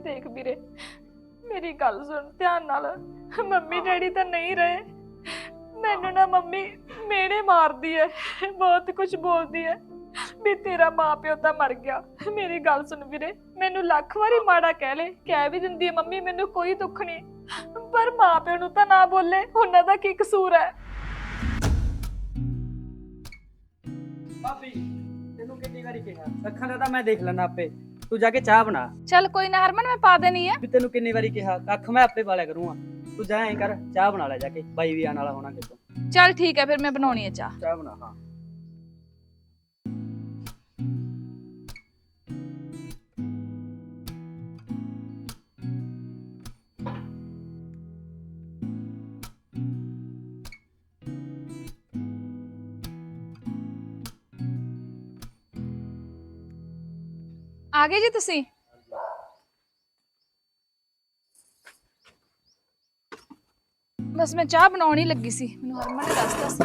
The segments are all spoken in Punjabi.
ਦੇਖ ਵੀਰੇ ਮੇਰੀ ਗੱਲ ਸੁਣ ਧਿਆਨ ਨਾਲ। ਮੰਮੀ ਡੈਡੀ ਤਾਂ ਨਹੀਂ ਰਹੇ। ਮੈਨੂੰ ਨਾ ਮੰਮੀ ਮੇੜੇ ਮਾਰਦੀ ਐ ਬਹੁਤ ਕੁਝ ਬੋਲਦੀ ਐ। ਵੀ ਤੇਰਾ ਮਾਪਿਓ ਤਾਂ ਮਰ ਗਿਆ। ਮੇਰੀ ਗੱਲ ਸੁਣ ਵੀਰੇ ਮੈਨੂੰ ਲੱਖ ਵਾਰੀ ਮਾੜਾ ਕਹਿ ਲੈ ਕਹਿ ਵੀ ਦਿੰਦੀ ਐ ਮੰਮੀ ਮੈਨੂੰ ਕੋਈ ਦੁੱਖ ਨਹੀਂ। ਪਰ ਮਾਪਿਓ ਨੂੰ ਤਾਂ ਨਾ ਬੋਲੇ ਉਹਨਾਂ ਦਾ ਕੀ ਕਸੂਰ ਹੈ ਭਾਬੀ ਤੈਨੂੰ ਕਿੰਨੀ ਵਾਰੀ ਕਿਹਾ? ਅੱਖਾਂ ਦਾ ਤਾਂ ਮੈਂ ਦੇਖ ਲੈਣਾ ਆਪੇ। ਤੂੰ ਜਾ ਕੇ ਚਾਹ ਬਣਾ। ਚੱਲ ਕੋਈ ਨਾ ਹਰਮਨ ਮੈਂ ਪਾ ਦੇਣੀ ਐ ਵੀ ਤੈਨੂੰ ਕਿੰਨੀ ਵਾਰੀ ਕਿਹਾ ਅੱਖ ਮੈਂ ਆਪੇ ਵਾਲਿਆ ਕਰੂੰਗਾ। ਤੂੰ ਜਾ ਐਂ ਕਰ ਚਾਹ ਬਣਾ ਲੈ ਜਾ ਕੇ ਬਾਈ ਵੀ ਆਣ ਵਾਲਾ ਹੋਣਾ ਕਿਤੋਂ ਚੱਲ ਠੀਕ ਹੈ ਫਿਰ ਮੈਂ ਬਣਾਉਣੀ ਐ ਚਾਹ। ਚਾਹ ਬਣਾ ਹਾਂ। ਆ ਗਏ ਜੀ ਤੁਸੀਂ? ਬਸ ਮੈਂ ਚਾਹ ਬਣਾਉਣ ਹੀ ਲੱਗੀ ਸੀ। ਮੈਨੂੰ ਹਰਮਨ ਨੇ ਦੱਸਤਾ ਸੀ।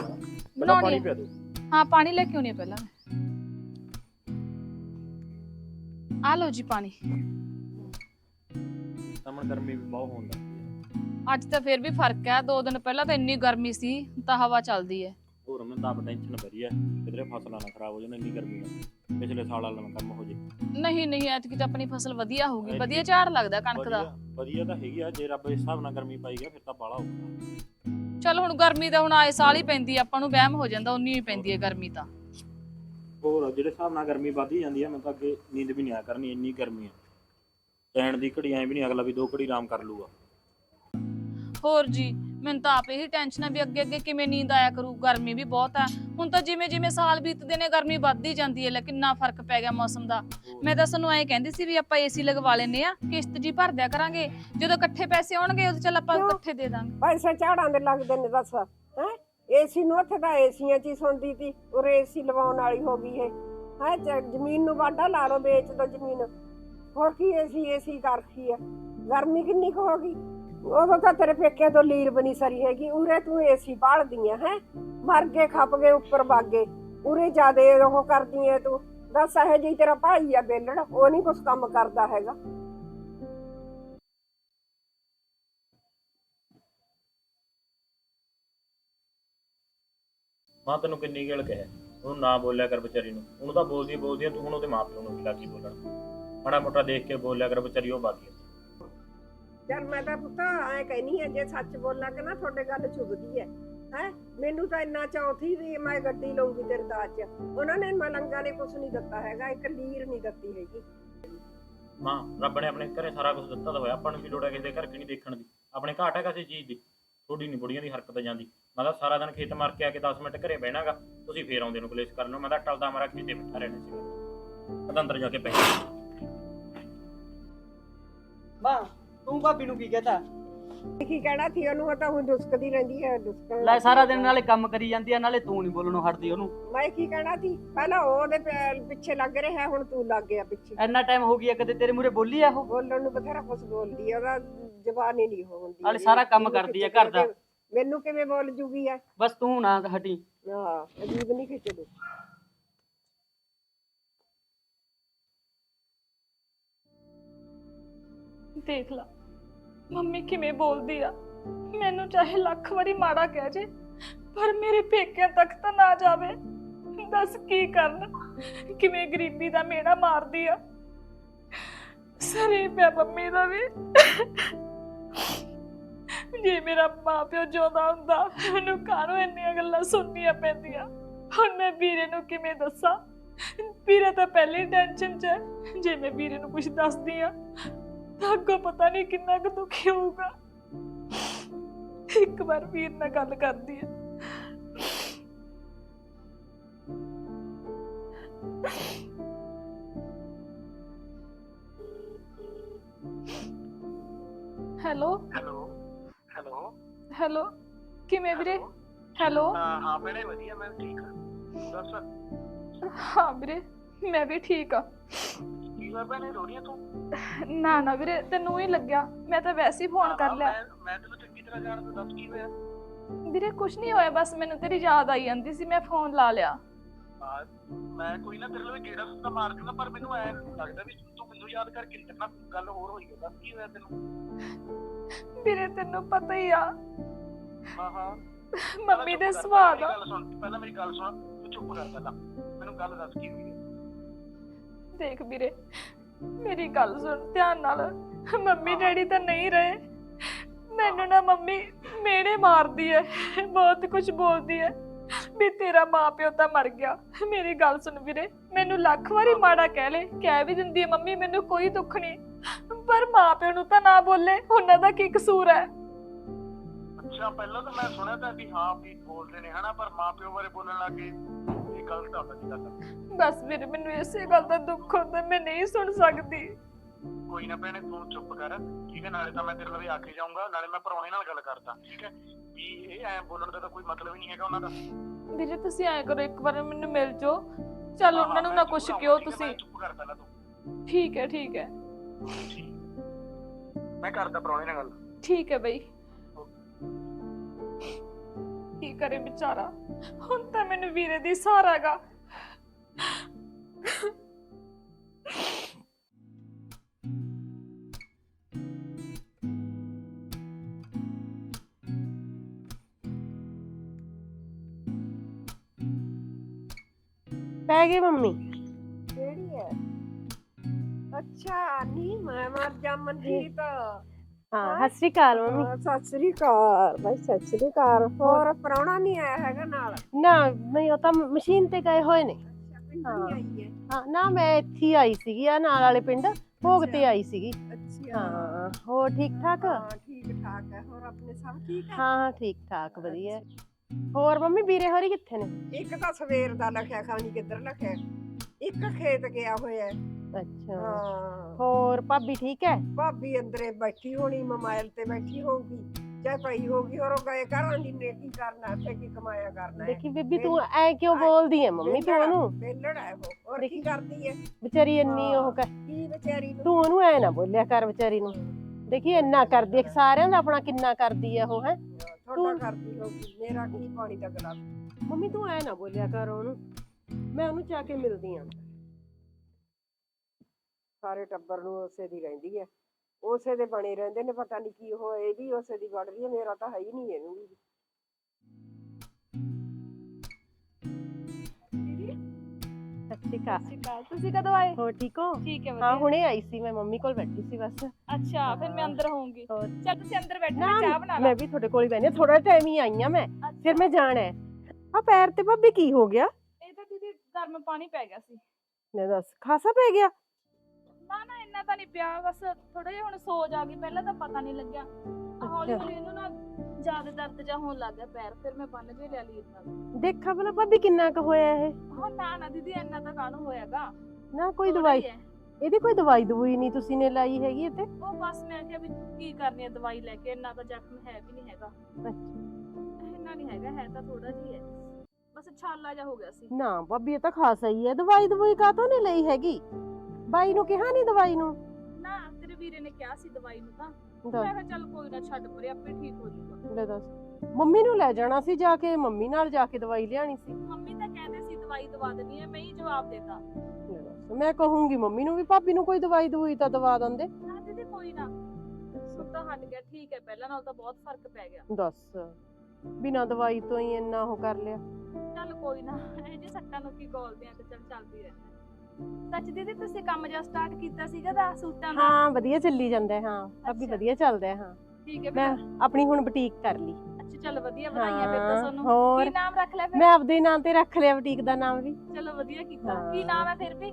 ਬਣਾਉਣੀ ਹੈ। ਹਾਂ ਪਾਣੀ ਲੈ ਕੇ ਆਉਣੀ ਪਹਿਲਾਂ ਮੈਂ। ਆ ਲਓ ਜੀ ਪਾਣੀ। ਸਾਮਣ ਗਰਮੀ ਵੀ ਬਹੁਤ ਹੋਣ ਲੱਗੀ ਹੈ। ਅੱਜ ਤਾਂ ਫਿਰ ਵੀ ਫ਼ਰਕ ਹੈ ਦੋ ਦਿਨ ਪਹਿਲਾਂ ਤਾਂ ਇੰਨੀ ਗਰਮੀ ਸੀ ਹੁਣ ਤਾਂ ਹਵਾ ਚੱਲਦੀ ਹੈ। ਤਾਂ ਆਪ ਟੈਨਸ਼ਨ ਰਹੀ ਹੈ ਕਿਧਰੇ ਫਸਲਾਂ ਨਾ ਖਰਾਬ ਹੋ ਜਾਣ ਇੰਨੀ ਗਰਮੀ ਨਾਲ ਪਿਛਲੇ ਸਾਲ ਵਾਲਾ ਨਾ ਕੰਮ ਹੋ ਜੇ। ਨਹੀਂ ਨਹੀਂ ਐਤਕੀ ਤਾਂ ਆਪਣੀ ਫਸਲ ਵਧੀਆ ਹੋਊਗੀ ਵਧੀਆ ਝਾੜ ਲੱਗਦਾ ਕਣਕ ਦਾ। ਵਧੀਆ- ਵਧੀਆ ਤਾਂ ਹੈਗੀ ਆ। ਜੇ ਰੱਬ ਇਸ ਹਿਸਾਬ ਨਾਲ ਗਰਮੀ ਪਾਈ ਗਿਆ ਫਿਰ ਤਾਂ ਬਾਲਾ ਔਖਾ। ਚਲ ਹੁਣ ਗਰਮੀ ਤਾਂ ਹੁਣ ਆਏ ਸਾਲ ਹੀ ਪੈਂਦੀ ਆ, ਆਪਾਂ ਨੂੰ ਵਹਿਮ ਹੋ ਜਾਂਦਾ ਉਨੀ ਹੀ ਪੈਂਦੀ ਹੈ ਗਰਮੀ ਤਾਂ। ਹੋਰ ਜਿਹੜੇ ਹਿਸਾਬ ਨਾਲ ਗਰਮੀ ਵਧੀ ਜਾਂਦੀ ਹੈ ਮੈਂ ਤਾਂ ਅੱਗੇ ਨੀਂਦ ਵੀ ਨਹੀਂ ਆ ਕਰਨੀ ਇੰਨੀ ਗਰਮੀ ਹੈ ਚੈਨ ਦੀ ਘੜੀ ਐਂ ਵੀ ਨਹੀਂ ਅਗਲਾ ਵੀ ਦੋ ਘੜੀ ਆਰਾਮ ਕਰ ਲੂਗਾ ਹੋਰ ਜੀ ਮੈਨੂੰ ਤਾਂ ਆਪ ਇਹੀ ਟੈਨਸ਼ਨ ਆ ਵੀ ਅੱਗੇ ਅੱਗੇ ਕਿਵੇਂ ਨੀਂਦ ਆਇਆ ਕਰੂ ਗਰਮੀ ਵੀ ਬਹੁਤ ਆ। ਹੁਣ ਤਾਂ ਜਿਵੇਂ ਜਿਵੇਂ ਸਾਲ ਬੀਤਦੇ ਨੇ ਗਰਮੀ ਵੱਧਦੀ ਜਾਂਦੀ ਹੈ ਲੈ ਕਿੰਨਾ ਫ਼ਰਕ ਪੈ ਗਿਆ ਮੌਸਮ ਦਾ। ਮੈਂ ਤਾਂ ਸਾਨੂੰ ਐਂ ਕਹਿੰਦੀ ਸੀ ਵੀ ਆਪਾਂ ਏਸੀ ਲਗਵਾ ਲੈਨੇ ਆ ਕਿਸ਼ਤ ਜੀ ਭਰ ਦਿਆ ਕਰਾਂਗੇ। ਜਦੋਂ ਇਕੱਠੇ ਪੈਸੇ ਆਉਣਗੇ ਉਦੋਂ ਚੱਲ ਆਪਾਂ ਕਿਉਂ? ਇਕੱਠੇ ਦੇ ਦਾਂਗੇ। ਪੈਸੇ ਝਾੜਾਂ ਦੇ ਲੱਗਦੇ ਨੇ ਦੱਸ। ਹੈ? ਏਸੀ ਨੂੰ ਉੱਥੇ ਤਾਂ ਏਸੀਆਂ 'ਚ ਹੀ ਸੌਂਦੀ ਤੀ ਉਰੇ ਏਸੀ ਲਵਾਉਣ ਵਾਲੀ ਹੋ ਗਈ ਹੈ? ਹੈ ਜ਼ਮੀਨ ਨੂੰ ਵਾਢਾ ਲਾ ਲਓ ਵੇਚ ਦੋ ਜ਼ਮੀਨ। ਹੋਰ ਕੀ ਏਸੀ ਏਸੀ ਕਰਖੀ ਹੈ ਗਰਮੀ ਕਿੰਨੀ ਕੁ ਹੋ ਗਈ? ਉਦੋਂ ਤਾਂ ਤੇਰੇ ਪੇਕਿਆਂ ਤੋਂ ਲੀਰ ਬਣੀ ਸਰੀ ਹੈਗੀ ਉਰੇ ਤੂੰ ਏਸੀ ਬਾਲਦੀਆਂ ਹੈ? ਮਰ ਗਏ ਖੱਪ ਗਏ ਉੱਪਰ ਵਾਗੇ ਉਰੇ ਜਿਆਦੇ ਉਹ ਕਰਦੀ ਹੈ ਤੂੰ। ਦੱਸ ਇਹ ਜੀ ਤੇਰਾ ਭਾਈ ਆ ਬੇਲੜ ਉਹ ਨਹੀਂ ਕੁਛ ਕੰਮ ਕਰਦਾ ਹੈਗਾ। ਮਾਂ ਤੈਨੂੰ ਕਿੰਨੀ ਗੱਲ ਕਹਿ ਉਹਨੂੰ ਨਾ ਬੋਲਿਆ ਕਰ ਵਿਚਾਰੀ ਨੂੰ। ਉਹਨੂੰ ਤਾਂ ਬੋਲਦੀ ਬੋਲਦੀ ਆ, ਤੂੰ ਹੁਣ ਉਹਦੇ ਮਾਪਿਆਂ ਨੂੰ ਵੀ ਲੱਗੀ ਬੋਲਣ। ਮਾੜਾ ਮੋਟਾ ਦੇਖ ਕੇ ਬੋਲਿਆ ਕਰ ਵਿਚਾਰੀ ਉਹ ਬਾਕੀ ਚੱਲ ਮੈਂ ਤਾਂ ਪੁੱਤ ਐ ਕਹਿਨੀ ਹੈ ਜੇ ਸੱਚ ਬੋਲਾਂਗੇ ਨਾ ਤੁਹਾਡੇ ਗੱਲ ਚੁਗਦੀ ਹੈ ਹੈ? ਮੈਨੂੰ ਤਾਂ ਇੰਨਾ ਚੌਥੀ ਵੀ ਮੈਂ ਗੱਡੀ ਲਊਂਗੀ ਤੇਰੇ ਦਾਜ ਚ। ਉਹਨਾਂ ਨੇ ਮਲੰਗਾ ਨੇ ਕੁਝ ਨਹੀਂ ਦਿੱਤਾ ਹੈਗਾ ਇੱਕ ਲੀਰ ਨਹੀਂ ਦਿੱਤੀ ਹੈਗੀ। ਮਾਂ ਰੱਬ ਨੇ ਆਪਣੇ ਘਰੇ ਸਾਰਾ ਕੁਝ ਦਿੱਤਾ ਤਾਂ ਹੋਇਆ ਆਪਾਂ ਨੂੰ ਕੀ ਲੋੜ ਹੈ ਕਿਸੇ ਦੇ ਘਰ ਕਿ ਨਹੀਂ ਦੇਖਣ ਦੀ? ਆਪਣੇ ਘਾਟ ਹੈ ਕਿਸੇ ਚੀਜ਼ ਦੀ ਥੋੜੀ ਨਹੀਂ ਬੁੜੀਆਂ ਦੀ ਹਰਕਤ ਜਾਂਦੀ। ਮੈਂ ਤਾਂ ਸਾਰਾ ਦਿਨ ਖੇਤ ਮਾਰ ਕੇ ਆ ਕੇ 10 ਮਿੰਟ ਘਰੇ ਬਹਿਣਾਗਾ ਤੁਸੀਂ ਫੇਰ ਆਉਂਦੇ ਨੂੰ ਕਲੇਸ਼ ਕਰ ਲਓ ਮੈਂ ਤਾਂ ਟਲਦਾ ਮਾਰਾ ਖੇਤੇ ਬਿਠਾ ਰਹਿਣਾ ਸੀ ਮੈਂ ਤਾਂ ਅੰਦਰ ਜਾ ਕੇ ਪੈ ਮਾਂ ਤੂੰ ਭਾਬੀ ਨੂੰ ਕੀ ਕਹਤਾ? ਕੀ ਕਹਿਣਾ ਸੀ ਉਹਨੂੰ ਉਹ ਤਾਂ ਹੁਣ ਦੁਸਕਦੀ ਰਹਿੰਦੀ ਹੈ ਦੁਸਕਣ ਲੈ ਸਾਰਾ ਦਿਨ ਨਾਲੇ ਕੰਮ ਕਰੀ ਜਾਂਦੀ ਆ ਨਾਲੇ ਤੂੰ ਨਹੀਂ ਬੋਲਣੋਂ ਹਟਦੀ ਉਹਨੂੰ। ਮੈਂ ਕੀ ਕਹਿਣਾ ਸੀ? ਪਹਿਲਾਂ ਉਹਦੇ ਪੈ- ਪਿੱਛੇ ਲੱਗ ਰਿਹਾ ਹੁਣ ਤੂੰ ਲੱਗ ਗਿਆ ਪਿੱਛੇ। ਇੰਨਾ ਟਾਈਮ ਹੋ ਗਿਆ ਕਦੇ ਤੇਰੇ ਮੂਰੇ ਬੋਲੀ ਆ ਉਹ? ਬੋਲਣ ਨੂੰ ਬਥੇਰਾ ਕੁਛ ਬੋਲਦੀ ਹੈ ਉਹਦਾ ਜ਼ਬਾਨ ਹੀ ਨਹੀਂ ਹੁੰਦੀ ਨਾਲੇ ਸਾਰਾ ਕੰਮ ਕਰਦੀ ਹੈ ਘਰ ਦਾ। ਮੈਨੂੰ ਕਿਵੇਂ ਬੋਲ ਜੂਗੀ ਹੈ ਬਸ ਤੂੰ ਨਾ ਹਟੀ। ਹਾਂ ਅਜੀਬ ਨਹੀਂ ਖਿੱਚਦੇ ਦੇਖ ਲਾ। ਮੰਮੀ ਕਿਵੇਂ ਬੋਲਦੀ ਆ? ਮੈਨੂੰ ਚਾਹੇ ਲੱਖ ਵਾਰੀ ਮਾੜਾ ਕਹਿ ਜੇ, ਪਰ ਮੇਰੇ ਪੇਕਿਆਂ ਤੱਕ ਤਾਂ ਨਾ ਜਾਵੇ। ਦੱਸ ਕੀ ਕਰਨ? ਕਿਵੇਂ ਗਰੀਬੀ ਦਾ ਮੇੜਾ ਮਾਰਦੀ ਆ? ਸਰੇ ਪਿਆ ਮੰਮੀ ਦਾ ਵੀ। ਜੇ ਮੇਰਾ ਮਾਪਿਓ ਜਿਉਂਦਾ ਹੁੰਦਾ, ਮੈਨੂੰ ਕਾਹਨੂੰ ਇੰਨੀਆਂ ਗੱਲਾਂ ਸੁਣਨੀਆਂ ਪੈਂਦੀਆਂ? ਹੁਣ ਮੈਂ ਵੀਰੇ ਨੂੰ ਕਿਵੇਂ ਦੱਸਾਂ? ਵੀਰੇ ਤਾਂ ਪਹਿਲੇ ਟੈਨਸ਼ਨ 'ਚ ਹੈ। ਜੇ ਮੈਂ ਵੀਰੇ ਨੂੰ ਕੁਝ ਦੱਸਦੀ ਆ ਤਾਂ ਅੱਗੋਂ ਪਤਾ ਨਹੀਂ ਕਿੰਨਾ ਕੁ ਦੁਖੀ ਹੋਊਗਾ ਇੱਕ ਵਾਰ ਵੀਰ ਨਾਲ ਗੱਲ ਕਰਦੀ ਹੈ ਹੈਲੋ ਹੈਲੋ ਹੈਲੋ ਹੈਲੋ ਕਿਵੇਂ ਵੀਰੇ ਹੈਲੋ ਹਾਂ ਹਾਂ ਭੈਣੇ ਵਧੀਆ ਮੈਂ ਠੀਕ ਹਾਂ ਤੂੰ ਦੱਸ ਹਾਂ ਵੀਰੇ ਮੈਂ ਵੀ ਠੀਕ ਆ ਕੀ ਹੋਇਆ ਭੈਣੇ ਰੋ ਰਹੀ ਹੈ ਤੂੰ? ਨਾ ਨਾ ਵੀਰੇ ਤੈਨੂੰ ਹੀ ਲੱਗਿਆ। ਮੈਂ ਤਾਂ ਵੈਸੇ ਹੀ ਫੋਨ ਕਰ ਲਿਆ। ਮੈਂ ਮੈਂ ਤੈਨੂੰ ਚੰਗੀ ਤਰ੍ਹਾਂ ਜਾਣਦਾ ਦੱਸ ਕੀ ਹੋਇਆ? ਵੀਰੇ ਕੁਝ ਨਹੀਂ ਹੋਇਆ ਬਸ ਮੈਨੂੰ ਤੇਰੀ ਯਾਦ ਆਈ ਜਾਂਦੀ ਸੀ ਮੈਂ ਫੋਨ ਲਾ ਲਿਆ। ਹਾਂ ਮੈਂ ਕੋਈ ਨਾ ਤੇਰੇ ਲਈ ਗੇੜਾ ਸੁੱਤਾ ਮਾਰ ਦੂੰਗਾ ਪਰ ਮੈਨੂੰ ਐ ਲੱਗਦਾ ਵੀ ਤੂੰ ਮੈਨੂੰ ਯਾਦ ਕਰਕੇ ਤੇਰੇ ਨਾਲ ਗੱਲ ਹੋਰ ਹੋਈ ਹੈ ਦੱਸ ਕੀ ਹੋਇਆ ਤੈਨੂੰ? ਵੀਰੇ ਤੈਨੂੰ ਪਤਾ ਹੀ ਆ। ਹਾਂ ਹਾਂ। ਮੰਮੀ ਦੇ ਪਹਿਲਾਂ ਸੁਭਾਅ ਮੇਰੀ ਦਾ। ਗੱਲ ਸੁਣ ਪਹਿਲਾਂ ਮੇਰੀ ਗੱਲ ਸੁਣ ਤੂੰ ਚੁੱਪ ਕਰ ਪਹਿਲਾਂ। ਮੈਨੂੰ ਗੱਲ ਦੱਸ ਕੀ ਹੋਈ ਹੈ ਦੇਖ ਵੀਰੇ, ਮੇਰੀ ਗੱਲ ਸੁਣ, ਧਿਆਨ ਨਾਲ। ਮੰਮੀ ਡੈਡੀ ਤਾਂ ਨਹੀਂ ਰਹੇ। ਮੈਨੂੰ ਨਾ ਮੰਮੀ ਮੇੜੇ ਮਾਰਦੀ ਐ, ਬਹੁਤ ਕੁਝ ਬੋਲਦੀ ਐ। ਵੀ ਤੇਰਾ ਮਾਪਿਓ ਤਾਂ ਮਰ ਗਿਆ। ਮੇਰੀ ਗੱਲ ਸੁਣ ਵੀਰੇ, ਮੈਨੂੰ ਲੱਖ ਵਾਰੀ ਮਾੜਾ ਕਹਿ ਲੈ, ਕਹਿ ਵੀ ਦਿੰਦੀ ਐ, ਮੰਮੀ ਮੈਨੂੰ ਕੋਈ ਦੁੱਖ ਨਹੀਂ ਪਰ ਮਾਪਿਓ ਨੂੰ ਤਾਂ ਨਾ ਬੋਲੇ, ਉਹਨਾਂ ਦਾ ਕੀ ਕਸੂਰ ਹੈ ਅੱਛਾ, ਪਹਿਲਾਂ ਤਾਂ ਮੈਂ ਸੁਣਿਆ ਤਾਂ ਵੀ ਹਾਂ ਵੀ ਬੋਲਦੇ ਨੇ, ਹਨਾ? ਪਰ ਮਾਪਿਓ ਬਾਰੇ ਬੋਲਣ ਲੱਗੇ ਬਸ ਵੀਰੇ ਮੈਨੂੰ ਇਸੇ ਗੱਲ ਦਾ ਦੁੱਖ ਹੁੰਦਾ ਮੈਂ ਨਹੀਂ ਸੁਣ ਸਕਦੀ। ਕੋਈ ਨਾ ਭੈਣੇ ਤੂੰ ਚੁੱਪ ਕਰ ਠੀਕ ਹੈ? ਨਾਲੇ ਤਾਂ ਮੈਂ ਤੇਰੇ ਲਈ ਆ ਕੇ ਜਾਊਂਗਾ ਨਾਲੇ ਮੈਂ ਪਰੌਣੇ ਨਾਲ ਗੱਲ ਕਰਦਾ ਠੀਕ ਹੈ? ਵੀ ਇਹ ਐ ਬੋਲਣ ਦਾ ਤਾਂ ਕੋਈ ਮਤਲਬ ਹੀ ਨਹੀਂ ਹੈਗਾ ਉਹਨਾਂ ਦਾ। ਵੀਰੇ ਤੁਸੀਂ ਐਂ ਕਰੋ ਇੱਕ ਵਾਰ ਮੈਨੂੰ ਮਿਲ ਜਾਓ। ਚਲ ਉਹਨਾਂ ਨੂੰ ਨਾ ਕੁਝ ਕਿਉਂ ਤੁਸੀਂ ਚੁੱਪ ਕਰ ਪਹਿਲਾਂ ਤੂੰ। ਠੀਕ ਹੈ ਠੀਕ ਹੈ। ਠੀਕ। ਮੈਂ ਕਰਦਾ ਪਰੌਣੇ ਨਾਲ ਗੱਲ। ਠੀਕ ਹੈ ਬਈ। ਕੀ ਕਰੇ ਵਿਚਾਰਾ? ਹੁਣ ਤਾਂ ਮੈਨੂੰ ਵੀਰੇ ਦੀ ਸਹਾਰਾ ਹੈਗਾ। ਪੈ ਗਈ ਮੰਮੀ। ਕਿਹੜੀ ਹੈ ਅੱਛਾ ਨੀ ਮੈਂ ਮਰ ਜਾ ਮਨਜੀਤ। ਹਾਂ ਸਤਿ ਸ਼੍ਰੀ ਅਕਾਲ ਮੰਮੀ। ਹਾਂ, ਸਤਿ ਸ੍ਰੀ ਅਕਾਲ ਬਾਈ ਸਤਿ ਸ੍ਰੀ ਅਕਾਲ। ਹੋਰ? ਪ੍ਰਾਹੁਣਾ ਨਹੀਂ ਆਇਆ ਹੈਗਾ ਨਾਲ? ਨਾ ਨਹੀਂ ਉਹ ਤਾਂ ਮਸ਼ੀਨ ਤੇ ਗਏ ਹੋਏ ਨੇ। ਹਾਂ। ਨਾ ਮੈਂ ਇੱਥੇ ਹੀ ਆਈ ਸੀਗੀ ਆ ਨਾਲ ਵਾਲੇ ਪਿੰਡ ਭੋਗ ਤੇ ਆਈ ਸੀਗੀ। ਅੱਛਾ। ਹਾਂ ਹੋਰ ਠੀਕ ਠਾਕ? ਹਾਂ ਠੀਕ ਠਾਕ ਹੈ। ਹੋਰ ਆਪਣੇ ਸਭ ਠੀਕ ਹੈ? ਹਾਂ ਹਾਂ ਠੀਕ ਠਾਕ ਵਧੀਆ। ਹੋਰ ਮੰਮੀ ਵੀਰੇ ਹੋਰੀ ਕਿੱਥੇ ਨੇ? ਇੱਕ ਤਾਂ ਸਵੇਰ ਦਾ ਲਖਿਆ ਖਾਣੀ ਕਿੱਧਰ ਲਖਿਆ? ਇੱਕ ਖੇਤ ਗਿਆ ਹੋਇਆ ਹੈ। ਅੱਛਾ। ਹਾਂ। ਹੋਰ ਭਾਬੀ ਠੀਕ ਹੈ ਭਾਬੀ ਅੰਦਰੇ ਬੈਠੀ ਹੋਣੀ ਮੋਬਾਈਲ ਤੇ ਬੈਠੀ ਹੋਊਗੀ। ਚਾਹੇ ਪਈ ਹੋਊਗੀ ਔਰ ਉਹ ਗਏ ਦੀ ਨੇ ਕੀ ਕਰਨਾ ਇੱਥੇ ਕੀ ਕਮਾਇਆ ਕਰਨਾ ਹੈ ਦੇਖੀ ਬੀਬੀ ਤੂੰ ਐ ਕਿਉਂ ਬੋਲਦੀ ਐ ਮੰਮੀ ਤੂੰ ਉਹਨੂੰ? ਬੇਲੜ ਹੈ ਉਹ। ਔਰ ਕੀ ਦੇਖੀ। ਕਰਦੀ ਹੈ ਵਿਚਾਰੀ ਇੰਨੀ ਉਹ ਕਰ ਕੀ ਵਿਚਾਰੀ ਨੂੰ? ਤੂੰ ਉਹਨੂੰ ਐ ਨਾ ਬੋਲਿਆ ਕਰ ਵਿਚਾਰੀ ਨੂੰ। ਦੇਖੀ ਇੰਨਾ ਕਰਦੀ ਐ ਸਾਰਿਆਂ ਦਾ ਆਪਣਾ ਕਿੰਨਾ ਕਰਦੀ ਐ ਉਹ ਹੈ? ਤੂੰ- ਕਰਦੀ ਹੋਊਗੀ ਮੇਰਾ ਕੀ ਪਾਣੀ ਦਾ ਗਲਾਸ? ਮੰਮੀ ਤੂੰ ਐ ਨਾ ਬੋਲਿਆ ਕਰ ਉਹਨੂੰ। ਮੈਂ ਉਹਨੂੰ ਜਾ ਕੇ ਮਿਲਦੀ ਆਂ। ਸਾਰੇ ਟੱਬਰ ਨੂੰ ਉਸੇ ਦੀ ਰਹਿੰਦੀ ਹੈ ਉਸੇ ਦੇ ਬਣੇ ਰਹਿੰਦੇ ਨੇ ਪਤਾ ਨਹੀਂ ਕੀ ਹੋਇਆ ਇਹ ਵੀ ਉਸੇ ਦੀ ਵੜਦੀ ਹੈ ਮੇਰਾ ਤਾਂ ਹੈ ਹੀ ਨਹੀਂ ਇਹਨੂੰ ਵੀ। ਸ਼੍ਰੀ ਅਕਾਲ। ਤੁਸੀਂ ਕਦੋਂ ਆਏ? ਹੋਰ ਠੀਕ ਹੋ? ਠੀਕ ਹੈ ਹਾਂ ਹੁਣੇ ਆਈ ਸੀ ਮੈਂ ਮੰਮੀ ਕੋਲ ਬੈਠੀ ਸੀ ਬਸ। ਅੱਛਾ ਫਿਰ ਮੈਂ ਅੰਦਰ ਹੋਊਂਗੀ। ਚੱਲ ਤੁਸੀਂ ਅੰਦਰ ਬੈਠੋ ਨਾ ਮੈਂ ਚਾਹ ਬਣਾ ਲਾਂ। ਮੈਂ ਵੀ ਤੁਹਾਡੇ ਕੋਲ ਹੀ ਬੈਣੀ ਥੋੜਾ ਟਾਈਮ ਹੀ ਆਈ ਆ ਮੈਂ ਫਿਰ ਮੈਂ ਜਾਣਾ ਹੈ। ਆ ਪੈਰ ਤੇ ਭਾਬੀ ਕੀ ਹੋ ਗਿਆ? ਇਹ ਤਾਂ ਦੀਦੀ ਗਰਮ ਪਾਣੀ ਪੈ ਗਿਆ ਸੀ। ਮੈਂ ਦੱਸ ਖਾਸਾ ਪੈ ਗਿਆ? ਨਾ ਨਾ ਇੰਨਾ ਤਾਂ ਨਹੀਂ ਪਿਆ ਬਸ ਥੋੜਾ ਜਿਹਾ ਹੁਣ ਸੋਜ ਆ ਗਈ ਪਹਿਲਾਂ ਤਾਂ ਪਤਾ ਨਹੀਂ ਲੱਗਿਆ। ਹੌਲੀ। ਹੌਲੀ ਇਹਨੂੰ ਨਾ ਜ਼ਿਆਦਾ ਦਰਦ ਜਾ ਹੋਣ ਲੱਗ ਗਿਆ ਪੈਰ ਫਿਰ ਮੈਂ ਬੰਨ ਵੀ ਲਿਆ ਲੀਰ ਨਾਲ। ਦੇਖਾ ਭਲਾ ਭਾਬੀ ਕਿੰਨਾ ਕੁ ਹੋਇਆ ਇਹ। ਹਾਂ ਨਾ ਨਾ ਦੀਦੀ ਇੰਨਾ ਤਾਂ ਕਾਹਨੂੰ ਹੋਇਆਗਾ। ਨਾ ਕੋਈ ਥੋੜ੍ਹਾ ਦਵਾਈ ਹੀ ਹੈ। ਇਹਦੀ ਕੋਈ ਦਵਾਈ ਦਵਾਈ ਨਹੀਂ ਤੁਸੀਂ ਨੇ ਲਾਈ ਹੈਗੀ ਇਹ ਤੇ ਉਹ ਬਸ ਮੈਂ ਕਿਹਾ ਵੀ ਕੀ ਕਰਨੀ ਹੈ ਦਵਾਈ ਲੈ ਕੇ ਇੰਨਾ ਤਾਂ ਜ਼ਖਮ ਹੈ ਵੀ ਨਹੀਂ ਹੈਗਾ। ਅੱਛਾ। ਇੰਨਾ ਨਹੀਂ ਹੈਗਾ ਹੈ ਤਾਂ ਥੋੜਾ ਜਿਹਾ ਹੈ ਬਸ ਛਾਲਾ ਜਾ ਹੋ ਗਿਆ ਸੀ। ਨਾ ਭਾਬੀ ਇਹ ਤਾਂ ਖਾਸਾ ਹੀ ਹੈ। ਦਵਾਈ ਦਵਾਈ ਕਾਹਤੋਂ ਨਹੀਂ ਲਈ ਹੈਗੀ? ਬਾਈ ਨੂੰ ਕਿਹਾ ਨਹੀਂ ਦਵਾਈ ਨੂੰ? ਨਾ ਤੇਰੇ ਵੀਰੇ ਨੇ ਕਿਹਾ ਸੀ ਦਵਾਈ ਨੂੰ ਤਾਂ। ਮੈਂ ਕਿਹਾ ਚੱਲ ਕੋਈ ਨਾ ਛੱਡ ਪਰੇ ਆਪੇ ਠੀਕ ਹੋ ਜਾਊਗਾ। ਲੈ ਦੱਸ। ਮੰਮੀ ਨੂੰ ਲੈ ਜਾਣਾ ਸੀ ਜਾ ਕੇ ਮੰਮੀ ਨਾਲ ਜਾ ਕੇ ਦਵਾਈ ਲਿਆਣੀ ਸੀ। ਮੰਮੀ ਤਾਂ ਕਹਿੰਦੇ ਸੀ ਦਵਾਈ ਦਵਾ ਦੇਣੀ ਹੈ ਮੈਂ ਹੀ ਜਵਾਬ ਦੇਤਾ। ਮੈਂ ਕਹੂੰਗੀ ਮੰਮੀ ਨੂੰ ਵੀ ਭਾਬੀ ਨੂੰ ਕੋਈ ਦਵਾਈ ਦਵਾਈ ਤਾਂ ਦਵਾ ਦਿੰਦੇ। ਨਾ ਦੀਦੀ ਕੋਈ ਨਾ। ਹੁਣ ਤਾਂ ਹਟ ਗਿਆ ਠੀਕ ਹੈ ਪਹਿਲਾਂ ਨਾਲ ਤਾਂ ਬਹੁਤ ਫ਼ਰਕ ਪੈ ਗਿਆ। ਦੱਸ। ਬਿਨਾਂ ਦਵਾਈ ਤੋਂ ਹੀ ਇੰਨਾ ਉਹ ਕਰ ਲਿਆ। ਚੱਲ ਕੋਈ ਨਾ ਇਹ ਜੇ ਸੱਟਾਂ ਨੂੰ ਕੀ ਗੋਲਦੇ ਆ ਤੇ ਚੱਲ ਚੱਲਦੀ ਰਹਿੰਦਾ। ਸੱਚ ਦੀਦੀ ਤੁਸੀਂ ਕੰਮ ਜਿਹਾ ਸਟਾਰਟ ਕੀਤਾ ਸੀਗਾ ਦਾ ਸੂਟਾਂ ਦਾ? ਹਾਂ ਵਧੀਆ ਚੱਲੀ ਜਾਂਦਾ ਹੈ, ਹਾਂ ਭਾਬੀ ਅੱਛਾ। ਵਧੀਆ ਚੱਲਦਾ ਹੈ, ਹਾਂ ਠੀਕ ਹੈ ਮੈਂ ਆਪਣੀ ਹੁਣ ਬੁਟੀਕ ਕਰ ਲਈ। ਅੱਛਾ ਚੱਲ ਵਧੀਆ ਵਧਾਈਆਂ ਫਿਰ ਤਾਂ ਹਾਂ, ਤੁਹਾਨੂੰ। ਹੋਰ? ਕੀ ਨਾਮ ਰੱਖ ਲਿਆ ਫਿਰ? ਮੈਂ ਆਪਦੇ ਨਾਂ ਤੇ ਰੱਖ ਲਿਆ ਬੁਟੀਕ ਦਾ ਨਾਮ ਵੀ। ਚਲੋ ਵਧੀਆ ਕੀਤਾ। ਹਾਂ। ਕੀ ਨਾਮ ਹੈ ਫਿਰ ਵੀ?